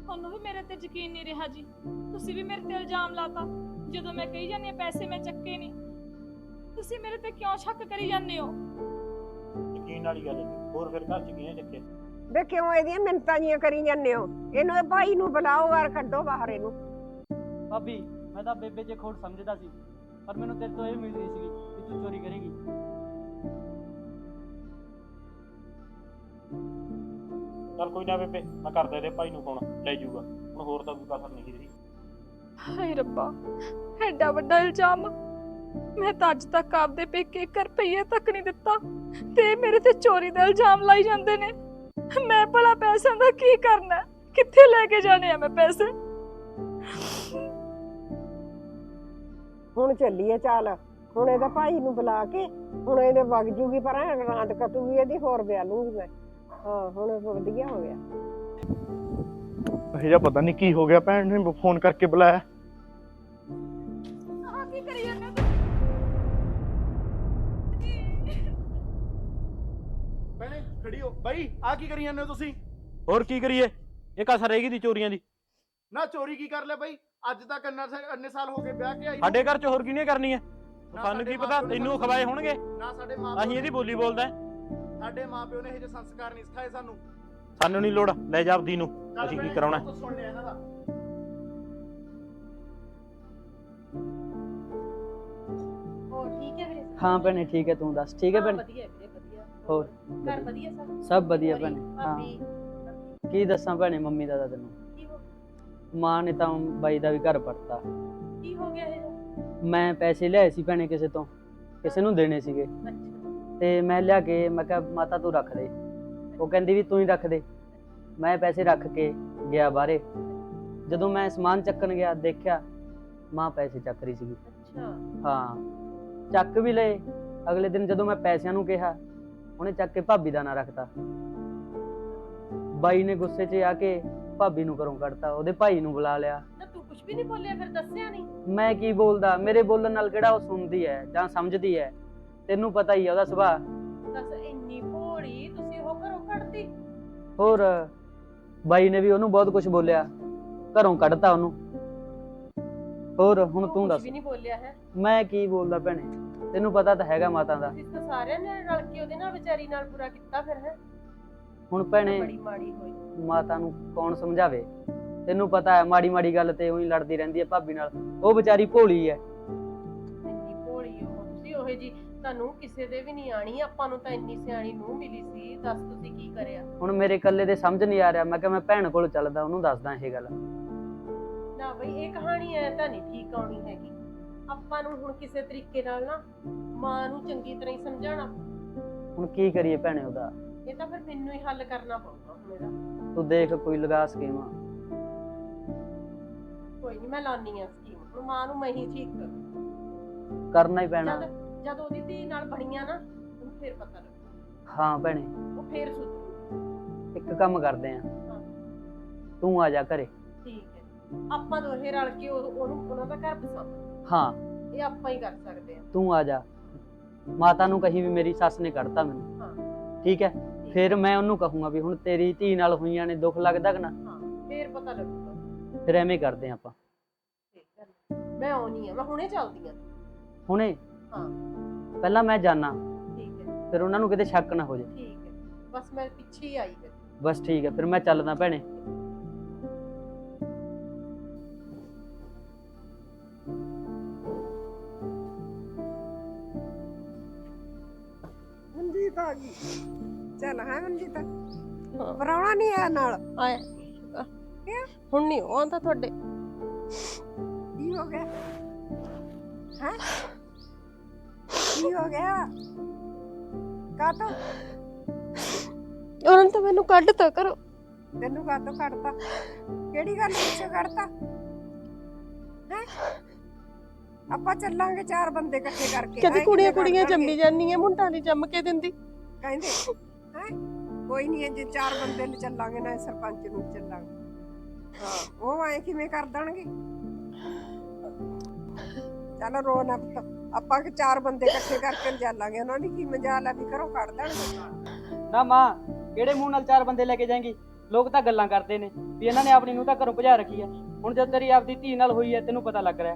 ਤੁਹਾਨੂੰ ਵੀ ਮੇਰੇ ਤੇ ਯਕੀਨ ਨਹੀਂ ਰਿਹਾ ਜੀ। ਤੁਸੀਂ ਵੀ ਮੇਰੇ ਤੇ ਇਲਜ਼ਾਮ ਲਾਤਾ। ਜਦੋਂ ਮੈਂ ਕਹੀ ਜਾਂਦੀ ਹਾਂ ਪੈਸੇ ਮੈਂ ਚੱਕੇ ਨਹੀਂ। ਤੁਸੀਂ ਮੇਰੇ ਤੇ ਕਿਉਂ ਸ਼ੱਕ ਕਰੀ ਜਾਂਦੇ ਹੋ? ਯਕੀਨ ਵਾਲੀ ਗੱਲ ਨਹੀਂ ਹੋਰ ਫਿਰ ਘਰ 'ਚ ਕਿਹਨੇ ਚੱਕੇ? ਵੇ ਕਿਉਂ ਇਹਦੀਆਂ ਮਿੰਤਾਂ ਜੀਆਂ ਕਰੀ ਜਾਂਦੇ ਹੋ? ਇਹਨੂੰ ਇਹ ਭਾਈ ਨੂੰ ਬੁਲਾਓ ਔਰ ਕੱਢੋ ਬਾਹਰ ਇਹਨੂੰ। ਭਾਬੀ ਮੈਂ ਤਾਂ ਬੇਬੇ 'ਚ ਖੋਟ ਸਮਝਦਾ ਸੀ। ਪਰ ਮੈਨੂੰ ਤੇਰੇ ਤੋਂ ਇਹ ਉਮੀਦ ਨਹੀਂ ਸੀਗੀ ਕਿ ਤੂੰ ਚੋਰੀ ਕਰੇਗੀ। ਚੱਲ ਕੋਈ ਨਾ ਬੇਬੇ ਮੈਂ ਕਰਦਾ ਇਹਦੇ ਭਾਈ ਨੂੰ ਫੋਨ ਲੈ ਜਾਊਗਾ। ਹੁਣ ਹੋਰ ਤਾਂ ਕੋਈ ਕਸਰ ਨਹੀਂ ਰਹੀ ਹਾਏ ਰੱਬਾ ਐਡਾ ਵੱਡਾ ਇਲਜ਼ਾਮ। ਮੈਂ ਤਾਂ ਅੱਜ ਤੱਕ ਆਪਦੇ ਪੇਕੇ ਇੱਕ ਰੁਪਈਆ ਤੱਕ ਨਹੀਂ ਦਿੱਤਾ ਤੇ ਇਹ ਮੇਰੇ ਤੇ ਚੋਰੀ ਦਾ ਇਲਜ਼ਾਮ ਲਾਈ ਜਾਂਦੇ ਨੇ। ਮੈਂ ਭਲਾ ਪੈਸਿਆਂ ਦਾ ਕੀ ਕਰਨਾ? ਕਿੱਥੇ ਲੈ ਕੇ ਜਾਣੇ ਆ ਮੈਂ ਪੈਸੇ? ਹੁਣ ਚੱਲੀਏ ਚੱਲ। ਹੁਣ ਇਹਦੇ ਭਾਈ ਨੂੰ ਬੁਲਾ ਕੇ ਹੁਣ ਇਹਦੇ ਵਗ ਜੂਗੀ ਪਰ ਐਂ ਰਾਤ ਕਟੂਗੀ ਇਹਦੀ ਹੋਰ ਵਿਆਹ ਲੂੰਗੀ ਮੈਂ। ਹਾਂ ਹੁਣ ਵਧੀਆ ਹੋ ਗਿਆ। ਇਹ ਜਿਹਾ ਪਤਾ ਨਹੀਂ ਕੀ ਹੋ ਗਿਆ ਭੈਣ ਨੇ ਫੋਨ ਕਰਕੇ ਬੁਲਾਇਆ। ਆ ਕੀ ਕਰੀ ਜਾਂਦੇ ਹੋ ਭੈਣੇ ਖੜੀ ਹੋ। ਬਾਈ ਆ ਕੀ ਕਰੀ ਜਾਂਦੇ ਹੋ ਤੁਸੀਂ? ਹੋਰ ਕੀ ਕਰੀਏ? ਇਹ ਕਸਰ ਰਹਿ ਗਈ ਦੀ ਚੋਰੀਆਂ ਦੀ। ਨਾ ਚੋਰੀ ਕੀ ਕਰ ਲਿਆ ਬਾਈ? ਅੱਜ ਤੱਕ ਇੰਨਾ ਸਾ- ਇੰਨੇ ਸਾਲ ਹੋ ਗਏ ਵਿਆਹ ਕੇ ਆਈ ਨੂੰ। ਸਾਡੇ ਘਰ 'ਚ ਹੋਰ ਕਿਹਨੇ ਕਰਨੀ ਹੈ? ਸਾਨੂੰ ਸਾਡੇ ਕੀ ਪਤਾ? ਮਾਂ-ਪਿਓ ਨੇ ਤੈਨੂੰ ਖਵਾਏ ਹੋਣਗੇ? ਨਾ ਸਾਡੇ ਮਾਂ ਅਸੀਂ ਇਹਦੀ ਬੋਲੀ ਬੋਲਦਾ ਹੈ। ਸਾਡੇ ਮਾਪਿਓ ਨੇ ਇਹ ਜਿਹੇ ਸੰਸਕਾਰ ਨਹੀਂ ਸਿਖਾਏ ਸਾਨੂੰ। ਸਾਨੂੰ ਨਹੀਂ ਲੋੜ। ਲੈ ਜਾ ਆਪਦੀ ਨੂੰ। ਚੱਲ ਅਸੀਂ ਕੀ ਭੈਣੇ, ਕਰਾਉਣਾ? ਤੂੰ ਸੁਣ ਲਿਆ ਇਹਨਾਂ ਦਾ। ਹੋਰ ਠੀਕ ਹੈ ਵੀਰੇ ਹਾਂ ਭੈਣੇ ਠੀਕ ਹੈ ਤੂੰ ਦੱਸ। ਠੀਕ ਹੈ ਭੈਣੇ? ਵਧੀਆ ਵੀਰੇ ਵਧੀਆ। ਹੋਰ? ਘਰ ਵਧੀਆ ਸਭ? ਸਭ ਵਧੀਆ ਭੈਣੇ ਹਾਂ। ਭਾਬੀ, ਕੀ ਦੱਸਾਂ ਭੈਣੇ ਮੰਮੀ ਦਾ ਤਾਂ ਤੈਨੂੰ? ਕੀ ਹੋ ਮਾਂ ਨੇ ਤਾਂ ਬਾਈ ਦਾ ਵੀ ਘਰ ਪੜਤਾ ਕੀ ਹੋ ਗਿਆ ਇਹ? ਮੈਂ ਪੈਸੇ ਲਿਆਏ ਸੀ ਭੈਣੇ ਕਿਸੇ ਤੋਂ। ਕਿਸੇ ਨੂੰ ਦੇਣੇ ਸੀਗੇ। ਅੱਛਾ। ਤੇ ਮੈਂ ਲਿਆ ਕੇ ਮੈਂ ਕਿਹਾ ਮਾਤਾ ਤੂੰ ਰੱਖ ਦੇ। ਉਹ ਕਹਿੰਦੀ ਵੀ ਤੂੰ ਹੀ ਰੱਖ ਦੇ। ਮੈਂ ਪੈਸੇ ਰੱਖ ਕੇ ਗਿਆ ਬਾਹਰੇ। ਜਦੋਂ ਮੈਂ ਸਮਾਨ ਚੱਕਣ ਗਿਆ ਦੇਖਿਆ ਮਾਂ ਪੈਸੇ ਚੱਕ ਰਹੀ ਸੀਗੀ। ਅੱਛਾ। ਹਾਂ ਚੱਕ ਵੀ ਲਏ। ਅਗਲੇ ਦਿਨ ਜਦੋਂ ਮੈਂ ਪੈਸਿਆਂ ਨੂੰ ਕਿਹਾ ਉਹਨੇ ਚੱਕ ਕੇ ਭਾਬੀ ਦਾ ਨਾਂ ਰੱਖਤਾ। ਬਾਈ ਨੇ ਗੁੱਸੇ 'ਚ ਆ ਕੇ ਭਾਬੀ ਨੂੰ ਘਰੋਂ ਕੱਢਤਾ ਉਹਦੇ ਭਾਈ ਨੂੰ ਬੁਲਾ ਲਿਆ। ਤੂੰ ਕੁਝ ਵੀ ਨਹੀਂ ਬੋਲਿਆ ਫਿਰ ਦੱਸਿਆ ਨਹੀਂ ਮੈਂ ਕੀ ਬੋਲਦਾ? ਮੇਰੇ ਬੋਲਣ ਨਾਲ ਕਿਹੜਾ ਉਹ ਸੁਣਦੀ ਹੈ ਜਾਂ ਸਮਝਦੀ ਹੈ? ਤੈਨੂੰ ਪਤਾ ਹੀ ਹੈ ਉਹਦਾ ਸੁਭਾਅ। ਦੱਸ ਇੰਨੀ ਭੋਲੀ ਤੁਸੀਂ ਉਹ ਘਰੋਂ ਕੱਢਤੀ। ਹੋਰ ਬਾਈ ਨੇ ਵੀ ਉਹਨੂੰ ਬਹੁਤ ਕੁਝ ਬੋਲਿਆ। ਘਰੋਂ ਕੱਢਤਾ ਉਹਨੂੰ। ਹੋਰ ਹੁਣ ਤੂੰ ਦੱਸ। ਵੀ ਨਹੀਂ ਬੋਲਿਆ ਹੈ। ਮੈਂ ਕੀ ਬੋਲਦਾ ਭੈਣੇ? ਤੈਨੂੰ ਪਤਾ ਤਾਂ ਹੈਗਾ ਮਾਤਾ ਦਾ। ਤੁਸੀਂ ਤਾਂ ਸਾਰਿਆਂ ਨੇ ਰਲ ਕੇ ਉਹਦੇ ਨਾਲ ਵਿਚਾਰੀ ਨਾਲ ਬੁਰਾ ਕੀਤਾ ਫਿਰ ਹੈ? ਹੁਣ ਭੈਣੇ ਬੜੀ ਮਾੜੀ ਹੋਈ। ਮਾਤਾ ਨੂੰ ਕੌਣ ਸਮਝਾਵੇ? ਤੈਨੂੰ ਪਤਾ ਹੈ ਮਾੜੀ ਮਾੜੀ ਗੱਲ ਤੇ ਉਹੀ ਲੜਦੀ ਰਹਿੰਦੀ ਹੈ ਭਾਬੀ ਨਾਲ। ਉਹ ਵਿਚਾਰੀ ਭੋਲੀ ਹੈ। ਇੰਨੀ ਭੋਲੀ ਉਹ ਤੁਸੀਂ ਉਹੇ ਜੀ ਤੁਹਾਨੂੰ ਕਿਸੇ ਦੇ ਵੀ ਨਹੀਂ ਆਣੀ ਆਪਾਂ ਨੂੰ ਤਾਂ ਇੰਨੀ ਸਿਆਣੀ ਨੂੰ ਮਿਲੀ ਸੀ ਦੱਸ ਤੁਸੀਂ ਕੀ ਕਰਿਆ? ਹੁਣ ਮੇਰੇ ਇਕੱਲੇ ਦੇ ਸਮਝ ਨਹੀਂ ਆ ਰਿਹਾ ਮੈਂ ਕਿਹਾ ਮੈਂ ਭੈਣ ਕੋਲ ਚੱਲਦਾ ਉਹਨੂੰ ਦੱਸਦਾ ਇਹ ਗੱਲ। ਨਾ ਬਈ ਇਹ ਕਹਾਣੀ ਐ ਤਾਂ ਨਹੀਂ ਠੀਕ ਆਉਣੀ ਹੈਗੀ। ਆਪਾਂ ਨੂੰ ਹੁਣ ਕਿਸੇ ਤਰੀਕੇ ਨਾਲ ਨਾ ਮਾਂ ਨੂੰ ਚੰਗੀ ਤਰ੍ਹਾਂ ਹੀ ਸਮਝਾਉਣਾ। ਹੁਣ ਕੀ ਕਰੀਏ ਭੈਣੇ ਉਹਦਾ? ਇਹ ਤਾਂ ਫਿਰ ਮੈਨੂੰ ਹੀ ਹੱਲ ਕਰਨਾ ਪਊਗਾ ਹੁਣ ਇਹਦਾ। ਤੂੰ ਦੇਖ ਕੋਈ ਲਗਾ ਸਕੀਮ। ਕੋਈ ਨਹੀਂ ਮੈਂ ਲਾਉਣੀ ਆ ਸਕੀਮ। ਹੁਣ ਮਾਂ ਨੂੰ ਮੈਂ ਹੀ ਠੀਕ ਕਰੂੰ। ਕਰਨਾ ਹੀ ਪੈਣਾ। ਜਦ ਉਹਦੀ ਧੀ ਨਾਲ ਬਣੀਆਂ ਨਾ ਉਹਨੂੰ ਫਿਰ ਪਤਾ ਲੱਗੂ ਹਾਂ ਭੈਣੇ। ਉਹ ਫੇਰ ਸੁਧਰੂ ਇੱਕ ਕੰਮ ਕਰਦੇ ਆ। ਹਾਂ। ਤੂੰ ਆ ਜਾ ਘਰੇ। ਠੀਕ ਹੈ। ਆਪਾਂ ਦੋਹੇ ਰਲ ਕੇ ਉਹ- ਉਹਨੂੰ ਉਹਨਾਂ ਦਾ ਘਰ ਪਸੰਦ। ਹਾਂ। ਇਹ ਆਪਾਂ ਹੀ ਕਰ ਸਕਦੇ ਆ। ਤੂੰ ਆ ਜਾ। ਮਾਤਾ ਨੂੰ ਕਹੀ ਵੀ ਮੇਰੀ ਸੱਸ ਨੇ ਕੱਢਤਾ ਮੈਨੂੰ। ਹਾਂ। ਠੀਕ ਹੈ? ਫਿਰ ਮੈਂ ਉਹਨੂੰ ਕਹੂੰਗਾ ਵੀ ਹੁਣ ਤੇਰੀ ਧੀ ਨਾਲ ਹੋਈਆਂ ਨੇ ਦੁੱਖ ਲੱਗਦਾ ਕਿ ਨਾ? ਹਾਂ। ਫੇਰ ਪਤਾ ਲੱਗੂਗਾ। ਫਿਰ ਐਵੇਂ ਕਰਦੇ ਆ ਆਪਾਂ। ਠੀਕ ਹੈ। ਮੈਂ ਆਉਣੀ ਆ। ਮੈਂ ਹੁਣੇ ਚੱਲਦੀ ਆ। ਹੁਣੇ? ਹਾਂ ਪਹਿਲਾਂ ਮੈਂ ਜਾਣਾ ਠੀਕ ਹੈ ਫਿਰ ਉਹਨਾਂ ਨੂੰ ਕਿਤੇ ਸ਼ੱਕ ਨਾ ਹੋ ਜਾਏ ਠੀਕ ਹੈ ਬਸ ਮੈਂ ਪਿੱਛੇ ਹੀ ਆਈ ਫਿਰ ਬਸ ਠੀਕ ਹੈ ਫਿਰ ਮੈਂ ਚੱਲਦਾ ਭੈਣੇ ਮਨਜੀਤ ਆ ਗਈ ਚੱਲ ਹੈ ਮਨਜੀਤ ਹਾਂ ਪਰਾਉਣਾ ਨਹੀਂ ਆ ਨਾਲ ਆਇਆ ਹੁਣ ਨਹੀਂ ਉਹ ਆਉਂਦਾ ਤੁਹਾਡੇ ਕੀ ਹੋ ਗਿਆ ਹੈ ਕੀ ਹੋ ਗਿਆ। ਕਾ ਤੋ? ਉਹਨਾਂ ਨੇ ਤਾਂ ਮੈਨੂੰ ਕੱਢਤਾ ਕਰੋ ਤੈਨੂੰ ਕਾ ਤੋ ਕੱਢਤਾ? ਕਿਹੜੀ ਗੱਲ ਪਿੱਛੇ ਕੱਢਤਾ? ਹੈ? ਆਪਾਂ ਚੱਲਾਂਗੇ ਚਾਰ ਬੰਦੇ ਇਕੱਠੇ ਕਰਕੇ। ਕਹਿੰਦੇ ਐਂ ਕੁੜੀਆਂ ਕਿਵੇਂ ਕੁੜੀਆਂ ਕਰ ਜੰਮੀ ਦੇਣਗੇ? ਜਾਂਦੀਆਂ ਮੁੰਡਾ ਨਹੀਂ ਜੰਮ ਕੇ ਦਿੰਦੀ। ਕਹਿੰਦੇ ਹੈ? ਕੋਈ ਨਹੀਂ ਜੇ ਚਾਰ ਬੰਦੇ ਨੂੰ ਚੱਲਾਂਗੇ ਨਾ ਸਰਪੰਚ ਨੂੰ ਚੱਲਾਂਗੇ। ਹਾਂ ਉਹ ਐ ਕਿਵੇਂ ਕਰ ਦੇਣਗੇ? ਚਲੋ ਰੋ ਨਾ ਪੁੱਤ। ਆਪਾਂ ਕਿ ਚਾਰ ਬੰਦੇ ਇਕੱਠੇ ਕਰਕੇ ਚੱਲਾਂਗੇ ਉਹਨਾਂ ਦੀ ਕੀ ਮਜਾਲ ਆ ਵੀ ਘਰੋਂ ਕੱਢ ਦੇਣਗੇ। ਨਾ ਮਾਂ ਕਿਹੜੇ ਮੂੰਹ ਨਾਲ ਚਾਰ ਬੰਦੇ ਲੈ ਕੇ ਜਾਏਂਗੀ? ਲੋਕ ਤਾਂ ਗੱਲਾਂ ਕਰਦੇ ਨੇ ਵੀ ਇਹਨਾਂ ਨੇ ਆਪਣੀ ਨੂੰ ਤਾਂ ਘਰੋਂ ਭਜਾ ਰੱਖੀ ਹੈ ਹੁਣ ਜਦ ਤੇਰੀ ਆਪਦੀ ਧੀ ਨਾਲ ਹੋਈ ਹੈ ਤੈਨੂੰ ਪਤਾ ਲੱਗ ਰਿਹਾ।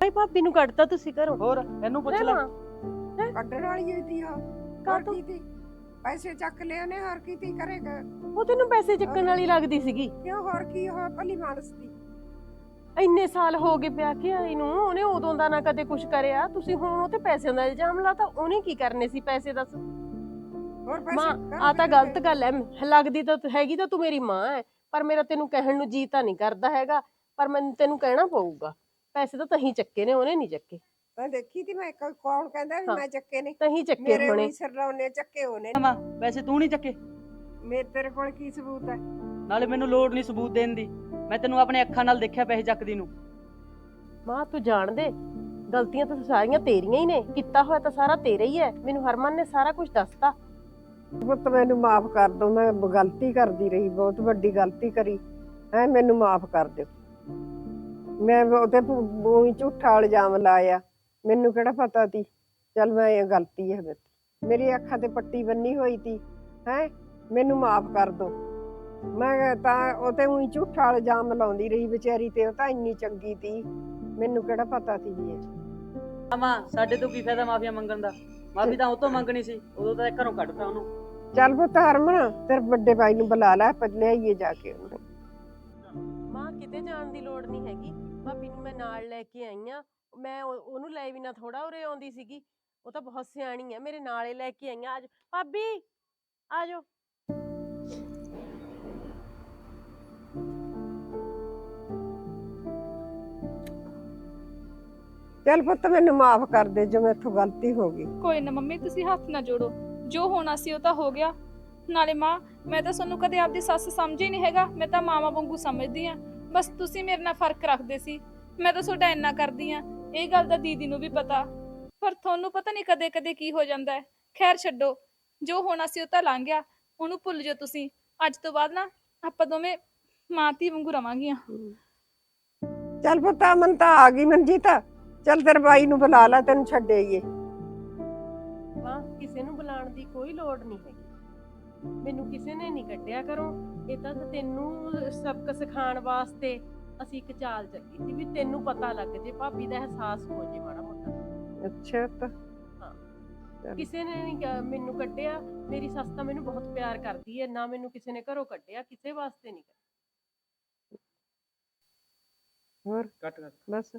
ਭਾਈ ਭਾਬੀ ਨੂੰ ਕੱਢਤਾ ਤੁਸੀਂ ਘਰੋਂ? ਹੋਰ ਇਹਨੂੰ ਪੁੱਛ ਲੈ। ਕੱਢਣ ਵਾਲੀ ਹੋਈ ਤੀ ਉਹ ਕਾਹ ਹੋਰ ਤੋਂ? ਕੀ ਤੀ ਪੈਸੇ ਚੱਕ ਲਿਆ ਨੇ ਹੋਰ ਕੀ ਤੀ ਕਰੇਗਾ? ਉਹ ਤੈਨੂੰ ਪੈਸੇ ਚੱਕਣ ਵਾਲੀ ਲੱਗਦੀ ਸੀਗੀ। ਕਿਉਂ ਹੋਰ ਕੀ ਹੋ ਭਲੀ ਮਾਨਸ ਦੀ। ਇੰਨੇ ਸਾਲ ਹੋ ਗਏ ਵਿਆਹ ਕੇ ਆਈ ਨੂੰ ਉਹਨੇ ਉਦੋਂ ਦਾ ਨਾ ਕਦੇ ਕੁਝ ਕਰਿਆ? ਤੁਸੀਂ ਹੁਣ ਉਹ ਤੇ ਪੈਸਿਆਂ ਦਾ ਇਲਜ਼ਾਮ ਲਾਤਾ ਉਹਨੇ ਕੀ ਕਰਨੇ ਸੀ ਪੈਸੇ ਦੱਸ? ਹੋਰ ਪੈਸੇ ਮਾਂ ਆ ਤਾਂ ਗਲਤ ਗੱਲ ਐ ਲੱਗਦੀ ਤਾਂ ਹੈਗੀ ਤਾਂ ਤੂੰ ਮੇਰੀ ਮਾਂ ਐ ਪਰ ਮੇਰਾ ਤੈਨੂੰ ਕਹਿਣ ਨੂੰ ਜੀ ਤਾਂ ਨਹੀਂ ਕਰਦਾ ਹੈਗਾ ਪਰ ਮੈਨੂੰ ਤੈਨੂੰ ਕਹਿਣਾ ਪਊਗਾ। ਪੈਸੇ ਤਾਂ ਤਹੀਂ ਚੱਕੇ ਨੇ ਉਹਨੇ ਨਹੀਂ ਚੱਕੇ। ਮੈਂ ਦੇਖੀ ਤੀ ਮੈਂ ਕ- ਕੌਣ ਕਹਿੰਦਾ ਵੀ ਹਾਂ। ਮੈਂ ਚੱਕੇ ਨੇ। ਤਹੀਂ ਚੱਕੇ ਮੇਰੇ ਹੋਣੇ। ਸਰਰਾਉਨੇ ਚੱਕੇ ਹੋਣੇ ਮਾਂ ਵੈਸੇ ਤੂੰ ਨਹੀਂ ਚੱਕੇ। ਮੇਰੇ ਤੇਰੇ ਕੋਲ ਕੀ ਸਬੂਤ ਹੈ ਨਾਲੇ ਮੈਨੂੰ ਲੋੜ ਨਹੀਂ ਸਬੂਤ ਦੇਣ ਦੀ। ਮੈਂ ਤੈਨੂੰ ਆਪਣੇ ਅੱਖਾਂ ਨਾਲ ਦੇਖਿਆ ਪੈਸੇ ਚੱਕਦੀ ਨੂੰ। ਮਾਂ ਤੂੰ ਜਾਣ ਦੇ। ਗਲਤੀਆਂ ਤਾਂ ਸਾਰੀਆਂ ਤੇਰੀਆਂ ਹੀ ਨੇ। ਕੀਤਾ ਹੋਇਆ ਤਾਂ ਸਾਰਾ ਤੇਰਾ ਹੀ ਹੈ। ਮੈਨੂੰ ਹਰਮਨ ਨੇ ਸਾਰਾ ਕੁਝ ਦੱਸਤਾ। ਪੁੱਤ ਮੈਨੂੰ ਮਾਫ ਕਰ ਦੋ। ਮੈਂ ਗਲਤੀ ਕਰਦੀ ਰਹੀ ਬਹੁਤ ਵੱਡੀ ਗਲਤੀ ਕਰੀ। ਹੈ ਮੈਨੂੰ ਮਾਫ ਕਰ ਦਿਓ। ਮੈਂ ਉਹਤੇ ਬੂਈ ਝੂਠਾ ਇਲਜ਼ਾਮ ਲਾਇਆ। ਮੈਨੂੰ ਕਿਹੜਾ ਪਤਾ ਸੀ? ਚਲ ਮੈਂ ਇਹ ਗਲਤੀ ਹੈ। ਮੇਰੀ ਅੱਖਾਂ ਤੇ ਪੱਟੀ ਬੰਨੀ ਹੋਈ ਸੀ। ਹੈ ਮੈਨੂੰ ਮਾਫ ਕਰ ਦੋ। ਮੈਂ ਤਾਂ ਉਹਤੇ ਉਹੀ ਝੂਠਾ ਇਲਜ਼ਾਮ ਲਾਉਂਦੀ ਰਹੀ ਵਿਚਾਰੀ ਤੇ ਉਹ ਤਾਂ ਇੰਨੀ ਚੰਗੀ ਸੀ ਮੈਨੂੰ ਕਿਹੜਾ ਪਤਾ ਸੀ ਵੀ ਇਹ? ਮਾਂ ਸਾਡੇ ਤੋਂ ਕੀ ਫਾਇਦਾ ਮਾਫੀਆ ਮੰਗਣ ਦਾ? ਮਾਫੀ ਤਾਂ ਉਹ ਤੋਂ ਮੰਗਣੀ ਸੀ ਉਦੋਂ ਤਾਂ ਘਰੋਂ ਕੱਢਤਾ ਉਹਨੂੰ। ਚੱਲ ਪੁੱਤ ਹਰਮਨ ਤੇਰੇ ਵੱਡੇ ਭਾਈ ਨੂੰ ਬੁਲਾ ਲੈ ਆਪਾਂ ਲਿਆਈਏ ਜਾ ਕੇ ਉਹਨੂੰ। ਮਾਂ ਕਿਤੇ ਜਾਣ ਦੀ ਲੋੜ ਨਹੀਂ ਹੈਗੀ। ਭਾਬੀ ਨੂੰ ਮੈਂ ਨਾਲ ਲੈ ਕੇ ਆਈ ਆ। ਮੈਂ ਉਹ- ਉਹਨੂੰ ਲੈ ਵੀ ਨਾ ਥੋੜਾ ਉਰੇ ਆਉਂਦੀ ਸੀਗੀ। ਉਹ ਤਾਂ ਬਹੁਤ ਸਿਆਣੀ ਆ ਮੇਰੇ ਨਾਲੇ ਲੈ ਕੇ ਆਈਆਂ ਅੱਜ ਭਾਬੀ ਆ ਜਾਓ ਚੱਲ ਪੁੱਤ ਮੈਨੂੰ ਮਾਫ ਕਰ ਦੇ ਜੋ ਮੈਥੋਂ ਗਲਤੀ ਹੋ ਗਈ। ਕੋਈ ਨਾ ਮੰਮੀ ਤੁਸੀਂ ਹੱਥ ਨਾ ਜੋੜੋ। ਜੋ ਹੋਣਾ ਸੀ ਉਹ ਤਾਂ ਹੋ ਗਿਆ। ਨਾਲੇ ਮਾਂ ਮੈਂ ਤਾਂ ਤੁਹਾਨੂੰ ਕਦੇ ਆਪਦੀ ਸੱਸ ਸਮਝੀ ਨਹੀਂ ਹੈਗਾ। ਮੈਂ ਤਾਂ ਮਾਵਾ ਵਾਂਗੂ ਸਮਝਦੀ ਆ। ਬਸ ਤੁਸੀਂ ਮੇਰੇ ਨਾਲ ਫ਼ਰਕ ਰੱਖਦੇ ਸੀ। ਮੈਂ ਤਾਂ ਤੁਹਾਡਾ ਇੰਨਾ ਕਰਦੀ ਆ। ਇਹ ਗੱਲ ਦਾ ਦੀਦੀ ਨੂੰ ਵੀ ਪਤਾ। ਪਰ ਤੁਹਾਨੂੰ ਪਤਾ ਨਹੀਂ ਕਦੇ ਕਦੇ ਕੀ ਹੋ ਜਾਂਦਾ ਹੈ। ਖੈਰ ਛੱਡੋ। ਜੋ ਹੋਣਾ ਸੀ ਉਹ ਤਾਂ ਲੰਘ ਗਿਆ। ਉਹਨੂੰ ਭੁੱਲ ਜਾਓ ਤੁਸੀਂ। ਅੱਜ ਤੋਂ ਬਾਅਦ ਨਾ ਆਪਾਂ ਦੋਵੇਂ ਮਾਂ ਧੀ ਵਾਂਗੂ ਰਵਾਂਗੀਆਂ। ਚੱਲ ਪੁੱਤ ਅਮਨ ਤਾਂ ਆ ਗਈ ਮਨਜੀਤ। ਚੱਲ ਤੇਰੇ ਬਾਈ ਨੂੰ ਬੁਲਾ ਲੈ ਤੈਨੂੰ ਛੱਡੇਈਏ ਮਾਂ ਕਿਸੇ ਨੂੰ ਬੁਲਾਉਣ ਦੀ ਕੋਈ ਲੋੜ ਨਹੀਂ ਹੈਗੀ। ਮੈਨੂੰ ਕਿਸੇ ਨੇ ਨਹੀਂ ਕੱਢਿਆ ਕਰੋ ਇਹ ਤਾਂ ਤੈਨੂੰ ਸਬਕ ਸਿਖਾਉਣ ਵਾਸਤੇ ਅਸੀਂ ਇੱਕ ਚਾਲ ਚੱਲੀ ਸੀ ਵੀ ਤੈਨੂੰ ਪਤਾ ਲੱਗ ਜੇ ਭਾਬੀ ਦਾ ਅਹਿਸਾਸ ਹੋ ਜੇ ਮਾੜਾ ਮੋਟਾ। ਅੱਛਾ ਤਾਂ ਕਿਸੇ ਨੇ ਨਹੀਂ ਕਿਹਾ- ਮੈਨੂੰ ਕੱਢਿਆ। ਮੇਰੀ ਸੱਸ ਤਾਂ ਮੈਨੂੰ ਬਹੁਤ ਪਿਆਰ ਕਰਦੀ ਹੈ ਨਾ ਮੈਨੂੰ ਕਿਸੇ ਨੇ ਘਰੋਂ ਕੱਢਿਆ ਕਿਸੇ ਵਾਸਤੇ ਨਹੀਂ ਹੋਰ? ਕੱਟ ਕੱਟ। ਬਸ।